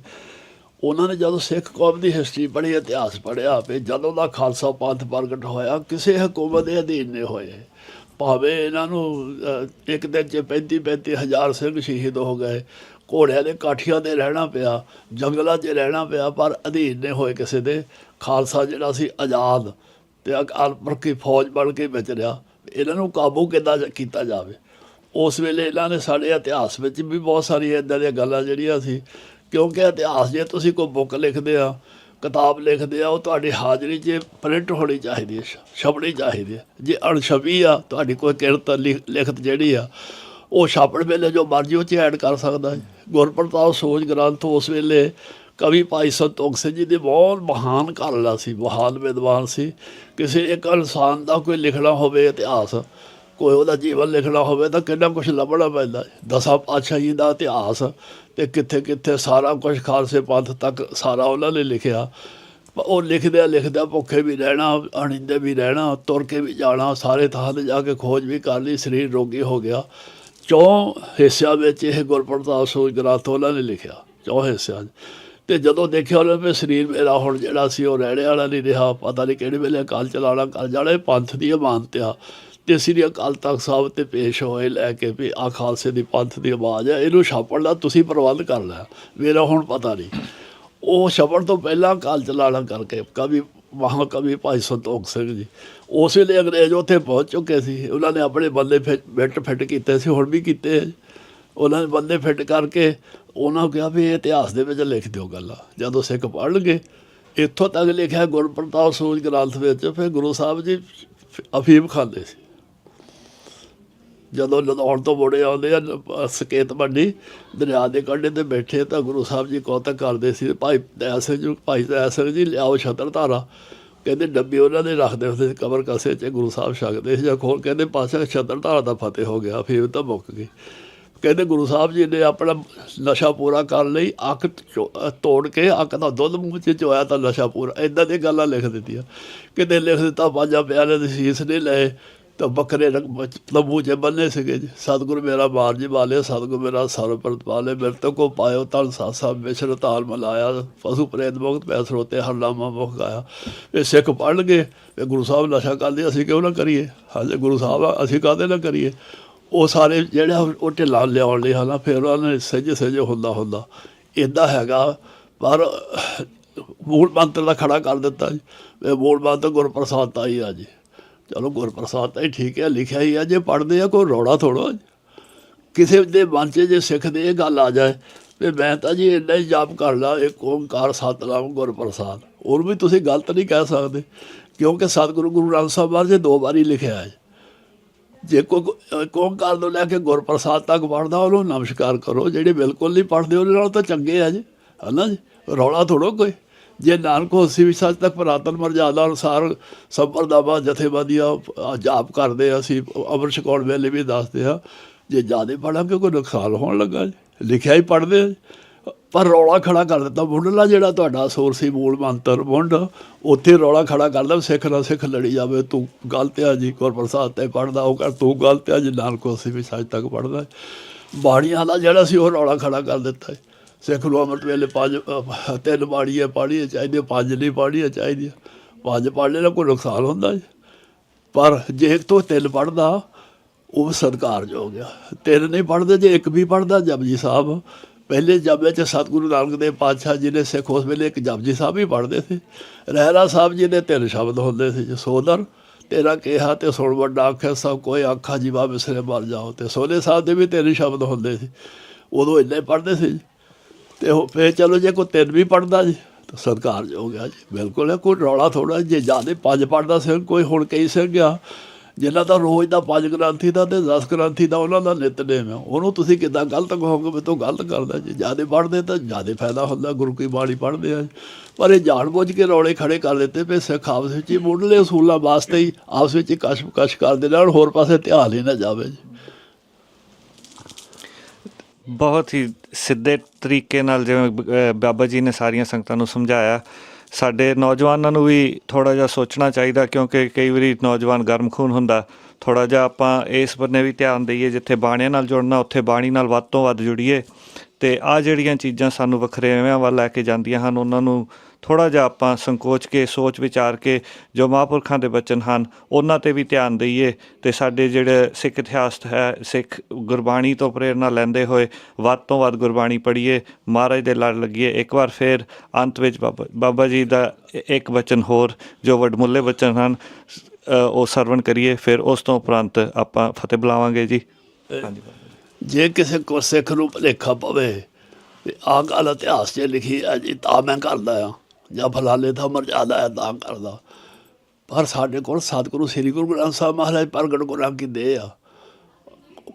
ਉਹਨਾਂ ਨੇ ਜਦੋਂ ਸਿੱਖ ਕੌਮ ਦੀ ਹਿਸਟਰੀ ਪੜ੍ਹੀ, ਇਤਿਹਾਸ ਪੜ੍ਹਿਆ ਵੀ ਜਦੋਂ ਦਾ ਖਾਲਸਾ ਪੰਥ ਪ੍ਰਗਟ ਹੋਇਆ, ਕਿਸੇ ਹਕੂਮਤ ਦੇ ਅਧੀਨ ਨਹੀਂ ਹੋਏ। ਭਾਵੇਂ ਇਹਨਾਂ ਨੂੰ ਇੱਕ ਦਿਨ 'ਚ 35 35 ਹਜ਼ਾਰ ਸਿੰਘ ਸ਼ਹੀਦ ਹੋ ਗਏ, ਘੋੜਿਆਂ ਦੇ ਕਾਠੀਆਂ ਤੇ ਰਹਿਣਾ ਪਿਆ, ਜੰਗਲਾਂ 'ਚ ਰਹਿਣਾ ਪਿਆ, ਪਰ ਅਧੀਨ ਨਹੀਂ ਹੋਏ ਕਿਸੇ ਦੇ। ਖਾਲਸਾ ਜਿਹੜਾ ਸੀ ਆਜ਼ਾਦ ਤੇ ਅਕਾਲ ਪੁਰਖ ਦੀ ਫੌਜ ਬਣ ਕੇ ਵਿਚਰਿਆ ਇਹਨਾਂ ਨੂੰ ਕਾਬੂ ਕਿੱਦਾਂ ਕੀਤਾ ਜਾਵੇ? ਉਸ ਵੇਲੇ ਇਹਨਾਂ ਨੇ ਸਾਡੇ ਇਤਿਹਾਸ ਵਿੱਚ ਵੀ ਬਹੁਤ ਸਾਰੀਆਂ ਇਦਾਂ ਦੀਆਂ ਗੱਲਾਂ ਜਿਹੜੀਆਂ ਸੀ, ਕਿਉਂਕਿ ਇਤਿਹਾਸ ਜੇ ਤੁਸੀਂ ਕੋਈ ਬੁੱਕ ਲਿਖਦੇ ਆ, ਕਿਤਾਬ ਲਿਖਦੇ ਆ, ਉਹ ਤੁਹਾਡੀ ਹਾਜ਼ਰੀ 'ਚ ਪ੍ਰਿੰਟ ਹੋਣੀ ਚਾਹੀਦੀ ਹੈ, ਛ- ਛਪਣੀ ਚਾਹੀਦੀ ਹੈ। ਜੇ ਅਣਛਪੀ ਆ, ਤੁਹਾਡੀ ਕੋਈ ਕਿਰਤ ਲਿਖ- ਲਿਖਤ ਜਿਹੜੀ ਆ, ਉਹ ਛਾਪਣ ਵੇਲੇ ਜੋ ਮਰਜ਼ੀ ਉਹ 'ਚ ਐਡ ਕਰ ਸਕਦਾ ਹੈ। ਗੁਰਪ੍ਰਤਾਪ ਸੋਜ ਗ੍ਰੰਥ ਉਸ ਵੇਲੇ ਕਵੀ ਭਾਈ ਸੰਤੋਖ ਸਿੰਘ ਜੀ ਦੇ ਬਹੁਤ ਮਹਾਨ ਘਰਾਣਾ ਸੀ, ਮਹਾਨ ਵਿਦਵਾਨ ਸੀ। ਕਿਸੇ ਇੱਕ ਇਨਸਾਨ ਦਾ ਕੋਈ ਲਿਖਣਾ ਹੋਵੇ ਇਤਿਹਾਸ ਕੋਈ ਉਹਦਾ ਜੀਵਨ ਲਿਖਣਾ ਹੋਵੇ ਤਾਂ ਕਿੰਨਾ ਕੁਝ ਲੱਭਣਾ ਪੈਂਦਾ ਹੈ। ਦਸਾਂ ਪਾਤਸ਼ਾਹੀ ਦਾ ਇਤਿਹਾਸ ਤੇ ਕਿੱਥੇ ਕਿੱਥੇ ਸਾਰਾ ਕੁਝ ਖਾਲਸੇ ਪੰਥ ਤੱਕ ਸਾਰਾ ਉਹਨਾਂ ਨੇ ਲਿਖਿਆ। ਪ- ਉਹ ਲਿਖਦਿਆਂ ਲਿਖਦਿਆਂ ਭੁੱਖੇ ਵੀ ਰਹਿਣਾ, ਅਣਿੰਦੇ ਵੀ ਰਹਿਣਾ, ਤੁਰ ਕੇ ਵੀ ਜਾਣਾ, ਸਾਰੇ ਥਾਂ ਤੇ ਜਾ ਕੇ ਖੋਜ ਵੀ ਕਰ ਲਈ, ਸਰੀਰ ਰੋਗੀ ਹੋ ਗਿਆ। ਚੌਂ ਹਿੱਸਿਆਂ ਵਿੱਚ ਇਹ ਗੁਰਪ੍ਰਤਾਪ ਸੋਜ ਗ੍ਰੰਥ ਉਹਨਾਂ ਨੇ ਲਿਖਿਆ, ਚੌਂ ਹਿੱਸਿਆਂ 'ਚ। ਤੇ ਜਦੋਂ ਦੇਖਿਆ ਉਹਨਾਂ ਵੀ ਸਰੀਰ ਮੇਰਾ ਹੁਣ ਜਿਹੜਾ ਸੀ ਉਹ ਰਹਿਣੇ ਵਾਲਾ ਨਹੀਂ ਰਿਹਾ, ਪਤਾ ਨਹੀਂ ਕਿਹੜੇ ਵੇਲੇ ਅਕਾਲ ਚਲਾਣਾ ਕਰ ਜਾਣਾ ਪੰਥ ਦੀ ਅਮਾਨਤ ਆ। ਤੇ ਸ੍ਰੀ ਅਕਾਲ ਤਖਤ ਸਾਹਿਬ ਤੇ ਪੇਸ਼ ਹੋਏ ਲੈ ਕੇ ਵੀ ਆ ਖਾਲਸੇ ਦੀ ਪੰਥ ਦੀ ਆਵਾਜ਼ ਹੈ, ਇਹਨੂੰ ਛਾਪਣ ਦਾ ਤੁਸੀਂ ਪ੍ਰਬੰਧ ਕਰ ਲਿਆ। ਮੇਰਾ ਹੁਣ ਪਤਾ ਨਹੀਂ। ਉਹ ਛਪਣ ਤੋਂ ਪਹਿਲਾਂ ਅਕਾਲ ਚਲਾਣਾ ਕਰਕੇ ਕਵੀ ਮਹਾਕਵੀ ਭਾਈ ਸੰਤੋਖ ਸਿੰਘ ਜੀ, ਉਸ ਵੇਲੇ ਅੰਗਰੇਜ਼ ਉੱਥੇ ਪਹੁੰਚ ਚੁੱਕੇ ਸੀ। ਉਹਨਾਂ ਨੇ ਆਪਣੇ ਬੰਦੇ ਫਿੱਟ ਫਿੱਟ ਕੀਤੇ ਸੀ, ਹੁਣ ਵੀ ਕੀਤੇ ਉਹਨਾਂ ਨੇ ਬੰਦੇ ਫਿੱਟ ਕਰਕੇ ਉਹਨਾਂ ਨੂੰ ਕਿਹਾ ਵੀ ਇਹ ਇਤਿਹਾਸ ਦੇ ਵਿੱਚ ਲਿਖ ਦਿਓ ਗੱਲਾਂ, ਜਦੋਂ ਸਿੱਖ ਪੜ੍ਹਨਗੇ ਇੱਥੋਂ ਤੱਕ ਲਿਖਿਆ ਗੁਰਪ੍ਰਤਾਪ ਸੂਝ ਗ੍ਰੰਥ ਵਿੱਚ, ਫਿਰ ਗੁਰੂ ਸਾਹਿਬ ਜੀ ਅਫੀਮ ਖਾਂਦੇ ਸੀ। ਜਦੋਂ ਲਦੌੜ ਤੋਂ ਮੁੜੇ ਆਉਂਦੇ ਆ ਸਕੇਤ ਮੰਡੀ ਦਰਿਆ ਦੇ ਕੰਢੇ ਤੇ ਬੈਠੇ ਤਾਂ ਗੁਰੂ ਸਾਹਿਬ ਜੀ ਕੌਤਕ ਕਰਦੇ ਸੀ, ਭਾਈ ਦਇਆ ਜੀ, ਭਾਈ ਦਇਆ ਜੀ, ਲਿਆਓ ਛਤਰ ਧਾਰਾ। ਕਹਿੰਦੇ ਡੱਬੇ ਉਹਨਾਂ ਦੇ ਰੱਖਦੇ ਹੁੰਦੇ ਸੀ ਕਬਰ ਕਸੇ 'ਚ ਗੁਰੂ ਸਾਹਿਬ ਛਕਦੇ ਸੀ, ਜਾਂ ਖੋਲ ਕਹਿੰਦੇ ਪਾਸ਼ਾ ਛਤਰ ਧਾਰਾ ਦਾ ਫਤਿਹ ਹੋ ਗਿਆ, ਫੇਰ ਤਾਂ ਮੁੱਕ ਗਈ ਕਹਿੰਦੇ ਗੁਰੂ ਸਾਹਿਬ ਜੀ ਨੇ ਆਪਣਾ ਨਸ਼ਾ ਪੂਰਾ ਕਰਨ ਲਈ ਅੱਖ ਚੋ- ਤੋੜ ਕੇ ਅੱਖ ਦਾ ਦੁੱਧ ਮੂੰਹ 'ਚ ਚੋਇਆ ਤਾਂ ਨਸ਼ਾ ਪੂਰਾ ਇਦਾਂ ਦੀਆਂ ਗੱਲਾਂ ਲਿਖ ਦਿੱਤੀਆਂ। ਕਿਤੇ ਲਿਖ ਦਿੱਤਾ ਪੰਜਾਂ ਪਿਆਰੇ ਦੇ ਸੀਸ ਨੇ ਲਏ ਤਾਂ ਬੱਕਰੇ ਰੰਗ ਤੰਬੂ 'ਚ ਬੰਨੇ ਸੀਗੇ ਜੀ। ਸਤਿਗੁਰ ਮੇਰਾ ਮਾਰ ਜੀ ਵਾਲੇ ਸਤਿਗੁਰ ਮੇਰਾ ਸਰਬ ਪ੍ਰਤਪਾਲੇ ਮਿਰਤ ਕੋ ਪਾਇਓ ਤਨ ਸਾਸਾ ਮਿਸ਼ਰ ਤਾਲ ਮਲਾਇਆ ਪਸ਼ੂ ਪ੍ਰੇਤ ਮੁਕਤ ਪੈ ਸਰੋਤੇ ਹਰ ਨਾਮਾ ਮੁਖ ਗਾਇਆ। ਇਹ ਸਿੱਖ ਪੜ੍ਹ ਗਏ ਇਹ ਗੁਰੂ ਸਾਹਿਬ ਨਸ਼ਾ ਕਰਦੇ ਅਸੀਂ ਕਿਉਂ ਨਾ ਕਰੀਏ? ਹਾਲੇ ਗੁਰੂ ਸਾਹਿਬ ਆ, ਅਸੀਂ ਕਾਹਦੇ ਨਾ ਕਰੀਏ? ਉਹ ਸਾਰੇ ਜਿਹੜਾ ਉਹ ਢਿੱਲਾ ਲਿਆਉਣ ਲਈ ਹਨਾ ਫਿਰ ਉਹਨਾਂ ਨੇ ਸਹਿਜੇ ਸਹਿਜੇ ਹੁੰਦਾ ਹੁੰਦਾ। ਇਦਾਂ ਹੈਗਾ ਪਰ ਮੂਲ ਮੰਤਰ ਦਾ ਖੜਾ ਕਰ ਦਿੱਤਾ ਜੀ। ਇਹ ਮੂਲ ਮੰਤਰ ਗੁਰਪ੍ਰਸਾਦ ਤਾਂ ਹੀ ਆ ਜੀ। ਚਲੋ ਗੁਰਪ੍ਰਸਾਦ ਤਾਂ ਹੀ ਠੀਕ ਹੈ, ਲਿਖਿਆ ਹੀ ਆ ਜੇ ਪੜ੍ਹਦੇ ਆ ਕੋਈ ਰੌਲਾ ਥੋੜੋ ਕਿਸੇ ਦੇ ਮਨ 'ਚ ਜੇ ਸਿੱਖ ਦੇ ਇਹ ਗੱਲ ਆ ਜਾਏ ਵੀ ਮੈਂ ਤਾਂ ਜੀ ਇੰਨਾ ਹੀ ਜਾਪ ਕਰ ਲਾ, ਇੱਕ ਓੰਕਾਰ ਸਤਨਾਮ ਗੁਰਪ੍ਰਸਾਦ। ਹੋਰ ਵੀ ਤੁਸੀਂ ਗਲਤ ਨਹੀਂ ਕਹਿ ਸਕਦੇ, ਕਿਉਂਕਿ ਸਤਿਗੁਰੂ ਗੁਰੂ ਗ੍ਰੰਥ ਸਾਹਿਬ ਮਹਾਰਾਜ ਦੋ ਵਾਰੀ ਲਿਖਿਆ ਹੈ। ਜੇ ਕੋਈ ਓੰਕਾਰ ਨੂੰ ਲੈ ਕੇ ਗੁਰਪ੍ਰਸਾਦ ਤੱਕ ਪੜ੍ਹਦਾ, ਉਹਨੂੰ ਨਮਸਕਾਰ ਕਰੋ, ਜਿਹੜੇ ਬਿਲਕੁਲ ਨਹੀਂ ਪੜ੍ਹਦੇ, ਉਹਦੇ ਨਾਲ ਤਾਂ ਚੰਗੇ ਆ ਜੀ, ਹਨਾ ਜੀ? ਰੌਲਾ ਥੋੜੋ ਕੋਈ। ਜੇ ਨਾਨਕ ਹੋਸੀ ਵੀ ਸੱਚ ਤੱਕ ਪੁਰਾਤਨ ਮਰਜ਼ਾਦਾ ਅਨੁਸਾਰ ਸੰਪਰਦਾਵਾ ਜਥੇਬੰਦੀਆਂ ਜਾਪ ਕਰਦੇ ਅਸੀਂ ਅਮਰ ਛਕਾਉਣ ਵੇਲੇ ਵੀ ਦੱਸਦੇ ਆ, ਜੇ ਜਿਆਦੇ ਪੜਾਂਗੇ ਕੋਈ ਨੁਕਸਾਨ ਹੋਣ ਲੱਗਾ ਜੀ। ਲਿਖਿਆ ਹੀ ਪੜ੍ਹਦੇ ਪਰ ਰੌਲਾ ਖੜਾ ਕਰ ਦਿੱਤਾ ਮੁੱਢਲਾ ਜਿਹੜਾ ਤੁਹਾਡਾ ਸੋਰ ਸੀ, ਮੂਲ ਮੰਤਰ, ਮੁੰਡ, ਉੱਥੇ ਰੌਲਾ ਖੜਾ ਕਰਦਾ ਵੀ ਸਿੱਖ ਨਾਲ ਸਿੱਖ ਲੜੀ ਜਾਵੇ, ਤੂੰ ਗਲਤ ਆ ਜੀ, ਗੁਰਪ੍ਰਸਾਦ ਤੇ ਪੜਦਾ ਉਹ ਕਰ, ਤੂੰ ਗਲਤ ਆ ਜੀ, ਨਾਨਕ ਅਸੀਂ ਵੀ ਸੱਚ ਤੱਕ ਪੜਦਾ ਬਾਣੀਆਂ ਦਾ ਜਿਹੜਾ ਸੀ ਉਹ ਰੌਲਾ ਖੜਾ ਕਰ ਦਿੱਤਾ ਸਿੱਖ ਨੂੰ ਅੰਮ੍ਰਿਤ ਵੇਲੇ ਪੰਜ ਤਿੰਨ ਬਾਣੀਆਂ ਪਾੜੀਆਂ ਚਾਹੀਦੀਆਂ, ਪੰਜ ਨਹੀਂ ਪਾੜੀਆਂ ਚਾਹੀਦੀਆਂ। ਪੰਜ ਪੜ੍ਹਨੇ ਨਾਲ ਕੋਈ ਨੁਕਸਾਨ ਹੁੰਦਾ ਜੀ। ਪਰ ਜੇ ਇੱਕ ਤੋਂ ਤਿੰਨ ਪੜਦਾ ਉਹ ਸਤਿਕਾਰਯੋਗ ਗਿਆ ਤਿੰਨ ਨਹੀਂ ਪੜਦੇ ਜੇ ਇੱਕ ਵੀ ਪੜਦਾ ਜਪਜੀ ਸਾਹਿਬ। ਪਹਿਲੇ ਜਪੇ ਚ ਸਤਿਗੁਰੂ ਨਾਨਕ ਦੇਵ ਪਾਤਸ਼ਾਹ ਜੀ ਨੇ ਸਿੱਖ ਉਸ ਵੇਲੇ ਇੱਕ ਜਪਜੀ ਸਾਹਿਬ ਹੀ ਪੜਦੇ ਸੀ। ਰਹਿਰਾ ਸਾਹਿਬ ਜੀ ਦੇ ਤਿੰਨ ਸ਼ਬਦ ਹੁੰਦੇ ਸੀ ਸੋਦਰ, ਤੇਰਾ ਕਿਹਾ ਤੇ ਸੁਣ ਵੱਡਾ ਆਖਿਆ, ਸਭ ਕੋਈ ਆਖਾ ਜੀਵਾ ਵਿਸਰੇ ਮਰ ਜਾਓ। ਤੇ ਸੋਲੇ ਸਾਹਿਬ ਦੇ ਵੀ ਤਿੰਨ ਸ਼ਬਦ ਹੁੰਦੇ ਸੀ। ਉਦੋਂ ਇੰਨੇ ਪੜਦੇ ਸੀ ਜੀ। ਤੇ ਉਹ ਫੇਰ ਚਲੋ ਜੇ ਕੋਈ ਤਿੰਨ ਵੀ ਪੜਦਾ ਜੀ, ਤਾਂ ਸਤਿਕਾਰ ਹੋ ਗਿਆ ਜੀ। ਬਿਲਕੁਲ ਇਹ ਕੋਈ ਰੌਲਾ ਥੋੜਾ ਜੇ ਜ਼ਿਆਦਾ ਪੰਜ ਪੜਦਾ ਸਿੰਘ, ਕੋਈ ਹੁਣ ਕਈ ਸਿੰਘ ਆ, ਜਿਨ੍ਹਾਂ ਦਾ ਰੋਜ਼ ਦਾ ਪੰਜ ਗ੍ਰੰਥੀ ਦਾ ਤੇ 10 ਗ੍ਰੰਥੀ ਦਾ ਉਹਨਾਂ ਦਾ ਨਿਤਨੇਮ ਆ। ਉਹਨੂੰ ਤੁਸੀਂ ਕਿਦਾਂ ਗਲਤ ਕਹੋਗੇ ਵੀ ਤੂੰ ਗਲਤ ਕਰਦਾ ਜੇ। ਜ਼ਿਆਦਾ ਪੜਦੇ ਤਾਂ ਜ਼ਿਆਦਾ ਫਾਇਦਾ ਹੁੰਦਾ, ਗੁਰੂ ਕੀ ਬਾਣੀ ਪੜਦੇ ਆ। ਪਰ ਇਹ ਜਾਣ ਬੁੱਝ ਕੇ ਰੌਲੇ ਖੜੇ ਕਰ ਦਿੱਤੇ ਵੀ ਸਿੱਖ, ਆਪਸ ਵਿੱਚ ਹੀ ਮੁੱਢਲੇ ਅਸੂਲਾਂ ਵਾਸਤੇ ਹੀ, ਆਪਸ ਵਿੱਚ ਹੀ ਕਸ਼ਮਕਸ਼ ਕਰਦੇ ਨਾਲ ਹੋਰ ਪਾਸੇ ਧਿਆਨ ਹੀ ਨਾ ਜਾਵੇ ਜੀ। ਬਹੁਤ ਹੀ ਸਿੱਧੇ ਤਰੀਕੇ ਨਾਲ ਜਿਵੇਂ ਅਹ, ਬਾਬਾ ਜੀ ਨੇ ਸਾਰੀਆਂ ਸੰਗਤਾਂ ਨੂੰ ਸਮਝਾਇਆ। ਸਾਡੇ ਨੌਜਵਾਨਾਂ ਨੂੰ ਵੀ ਥੋੜਾ ਜਿਹਾ ਸੋਚਣਾ ਚਾਹੀਦਾ ਕਿਉਂਕਿ ਕਈ ਵਾਰੀ ਨੌਜਵਾਨ ਗਰਮ ਖੂਨ ਹੁੰਦਾ। ਥੋੜਾ ਜਿਹਾ ਆਪਾਂ ਇਸ ਬੰਨੇ ਵੀ ਧਿਆਨ ਦਈਏ ਜਿੱਥੇ ਬਾਣੀਆਂ ਨਾਲ ਜੁੜਨਾ ਉੱਥੇ ਬਾਣੀ ਨਾਲ ਵੱਧ ਤੋਂ ਵੱਧ ਜੁੜੀਏ। ਤੇ ਆ ਜਿਹੜੀਆਂ ਚੀਜ਼ਾਂ ਸਾਨੂੰ ਵਖਰੇਵਿਆਂ ਵੱਲ ਲੈ ਕੇ ਜਾਂਦੀਆਂ ਹਨ ਉਹਨਾਂ ਨੂੰ ਥੋੜਾ ਜਿਹਾ ਆਪਾਂ ਸੰਕੋਚ ਕੇ, ਸੋਚ ਵਿਚਾਰ ਕੇ ਜੋ ਮਹਾਂਪੁਰਖਾਂ ਦੇ ਬਚਨ ਹਨ, ਉਹਨਾਂ ਤੇ ਵੀ ਧਿਆਨ ਦਈਏ ਤੇ ਸਾਡੇ ਜਿਹੜੇ ਸਿੱਖ ਇਤਿਹਾਸ ਹੈ, ਸਿੱਖ ਗੁਰਬਾਣੀ ਤੋਂ ਪ੍ਰੇਰਣਾ ਲੈਂਦੇ ਹੋਏ ਵੱਧ ਤੋਂ ਵੱਧ ਗੁਰਬਾਣੀ ਪੜ੍ਹੀਏ, ਮਹਾਰਾਜ ਦੇ ਲੜ ਲੱਗੀਏ। ਇੱਕ ਵਾਰ ਫੇਰ ਅੰਤ ਵਿੱਚ ਬਾਬਾ ਬਾਬਾ ਜੀ ਦਾ ਇੱਕ ਬਚਨ ਹੋਰ, ਜੋ ਵਡਮੁੱਲੇ ਬਚਨ ਹਨ ਉਹ ਸਰਵਣ ਕਰੀਏ, ਫਿਰ ਉਸ ਤੋਂ ਉਪਰੰਤ ਆਪਾਂ ਫਤਿਹ ਬੁਲਾਵਾਂਗੇ ਜੀ। ਹਾਂਜੀ ਜੇ। ਕਿਸੇ ਕੋ ਸਿੱਖ ਨੂੰ ਭੁਲੇਖਾ ਪਵੇ, ਤੇ ਆਹ ਗੱਲ ਇਤਿਹਾਸ 'ਚ ਲਿਖੀ ਹੈ ਜੀ, ਤਾਂ ਮੈਂ ਕਰਦਾ ਆ ਜਾਂ ਫਲਾਣੇ ਦਾ ਮਰਜ਼ਾਦਾ ਹੈ, ਤਾਂ ਕਰਦਾ। ਪਰ ਸਾਡੇ ਕੋਲ ਸਤਿਗੁਰੂ, ਸ੍ਰੀ ਗੁਰੂ ਗ੍ਰੰਥ ਸਾਹਿਬ ਮਹਾਰਾਜ ਪ੍ਰਗਟ ਗੁਰਾਂ ਕੀ ਦੇ ਆ।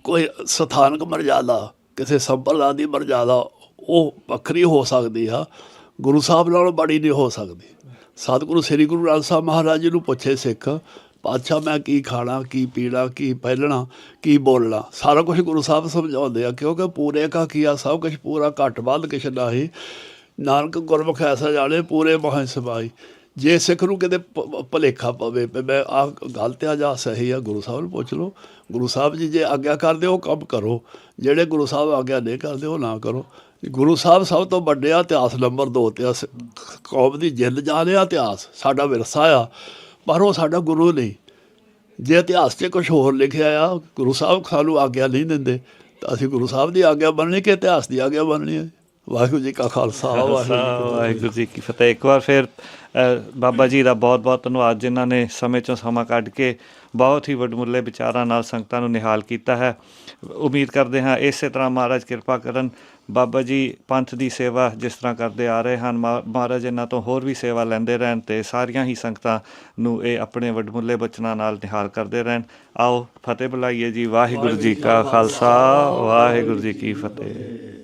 ਕੋਈ ਸਥਾਨਕ ਮਰਜ਼ਾਦਾ ਕਿਸੇ ਸੰਪਰਦਾ ਦੀ ਮਰਜ਼ਾਦਾ ਉਹ ਵੱਖਰੀ ਹੋ ਸਕਦੀ ਆ। ਗੁਰੂ ਸਾਹਿਬ ਨਾਲੋਂ ਬੜੀ ਨਹੀਂ ਹੋ ਸਕਦੀ। ਸਤਿਗੁਰੂ, ਸ੍ਰੀ ਗੁਰੂ ਗ੍ਰੰਥ ਸਾਹਿਬ ਮਹਾਰਾਜ ਜੀ ਨੂੰ ਪੁੱਛੇ ਸਿੱਖ, ਪਾਤਸ਼ਾਹ, ਮੈਂ ਕੀ ਖਾਣਾ, ਕੀ ਪੀਣਾ, ਕੀ ਪਹਿਲਣਾ ਕੀ ਬੋਲਣਾ? ਸਾਰਾ ਕੁਝ ਗੁਰੂ ਸਾਹਿਬ ਸਮਝਾਉਂਦੇ ਆ, ਕਿਉਂਕਿ ਪੂਰੇ ਕਾ ਕੀਆ ਸਭ ਕੁਝ ਪੂਰਾ ਘੱਟ ਵੱਧ ਕਿਛ ਨਾਹੀ। ਨਾਨਕ ਗੁਰਮੁਖ ਐਸਾ ਜਾਣੇ ਪੂਰੇ ਮਹਾਂ ਸਬਾਈ ਜੇ ਸਿੱਖ ਨੂੰ ਕਿਤੇ ਭ- ਭੁਲੇਖਾ ਪਵੇ ਵੀ ਮੈਂ ਆ ਗਲਤ ਆ ਜਾਂ ਸਹੀ ਆ, ਗੁਰੂ ਸਾਹਿਬ ਨੂੰ ਪੁੱਛ ਲਓ। ਗੁਰੂ ਸਾਹਿਬ ਜੀ ਜੇ ਆਗਿਆ ਕਰਦੇ, ਉਹ ਕੰਮ ਕਰੋ। ਜਿਹੜੇ ਗੁਰੂ ਸਾਹਿਬ ਆਗਿਆ ਨਹੀਂ ਕਰਦੇ, ਉਹ ਨਾ ਕਰੋ। ਗੁਰੂ ਸਾਹਿਬ ਸਭ ਤੋਂ ਵੱਡੇ ਆ ਇਤਿਹਾਸ ਨੰਬਰ 2 ਤੇ ਆ ਸ- ਕੌਮ ਦੀ ਜਿੱਲ ਜਾਣਿਆ ਇਤਿਹਾਸ, ਸਾਡਾ ਵਿਰਸਾ ਆ, ਪਰ ਉਹ ਸਾਡਾ ਗੁਰੂ ਨਹੀਂ। ਜੇ ਇਤਿਹਾਸ 'ਚ ਕੁਝ ਹੋਰ ਲਿਖਿਆ ਆ, ਗੁਰੂ ਸਾਹਿਬ ਸਾਨੂੰ ਆਗਿਆ ਨਹੀਂ ਦਿੰਦੇ, ਤਾਂ ਅਸੀਂ ਗੁਰੂ ਸਾਹਿਬ ਦੀ ਆਗਿਆ ਮੰਨਣੀ ਕਿ ਇਤਿਹਾਸ ਦੀ ਆਗਿਆ ਮੰਨਣੀ ਹੈ? ਵਾਹਿਗੁਰੂ ਜੀ ਕਾ ਖਾਲਸਾ ਵਾਹਿਗੁਰੂ ਜੀ ਕੀ ਫਤਿਹ। ਇੱਕ ਵਾਰ ਫਿਰ ਬਾਬਾ ਜੀ ਦਾ ਬਹੁਤ ਬਹੁਤ ਧੰਨਵਾਦ ਜਿਨ੍ਹਾਂ ਨੇ ਸਮੇਂ ਚੋਂ ਸਮਾਂ ਕੱਢ ਕੇ ਬਹੁਤ ਹੀ ਵਡਮੁੱਲੇ ਵਿਚਾਰਾਂ ਨਾਲ ਸੰਗਤਾਂ ਨੂੰ ਨਿਹਾਲ ਕੀਤਾ ਹੈ। ਉਮੀਦ ਕਰਦੇ ਹਾਂ ਇਸੇ ਤਰ੍ਹਾਂ ਮਹਾਰਾਜ ਕਿਰਪਾ ਕਰਨ ਬਾਬਾ ਜੀ ਪੰਥ ਦੀ ਸੇਵਾ ਜਿਸ ਤਰ੍ਹਾਂ ਕਰਦੇ ਆ ਰਹੇ ਹਨ ਮਹਾ- ਮਹਾਰਾਜ ਇਹਨਾਂ ਤੋਂ ਹੋਰ ਵੀ ਸੇਵਾ ਲੈਂਦੇ ਰਹਿਣ ਤੇ ਸਾਰੀਆਂ ਹੀ ਸੰਗਤਾਂ ਨੂੰ ਇਹ ਆਪਣੇ ਵਡਮੁੱਲੇ ਬਚਨਾਂ ਨਾਲ ਨਿਹਾਲ ਕਰਦੇ ਰਹਿਣ। ਆਓ ਫਤਿਹ ਬੁਲਾਈਏ ਜੀ। ਵਾਹਿਗੁਰੂ ਜੀ ਕਾ ਖਾਲਸਾ ਵਾਹਿਗੁਰੂ ਜੀ ਕੀ ਫਤਿਹ।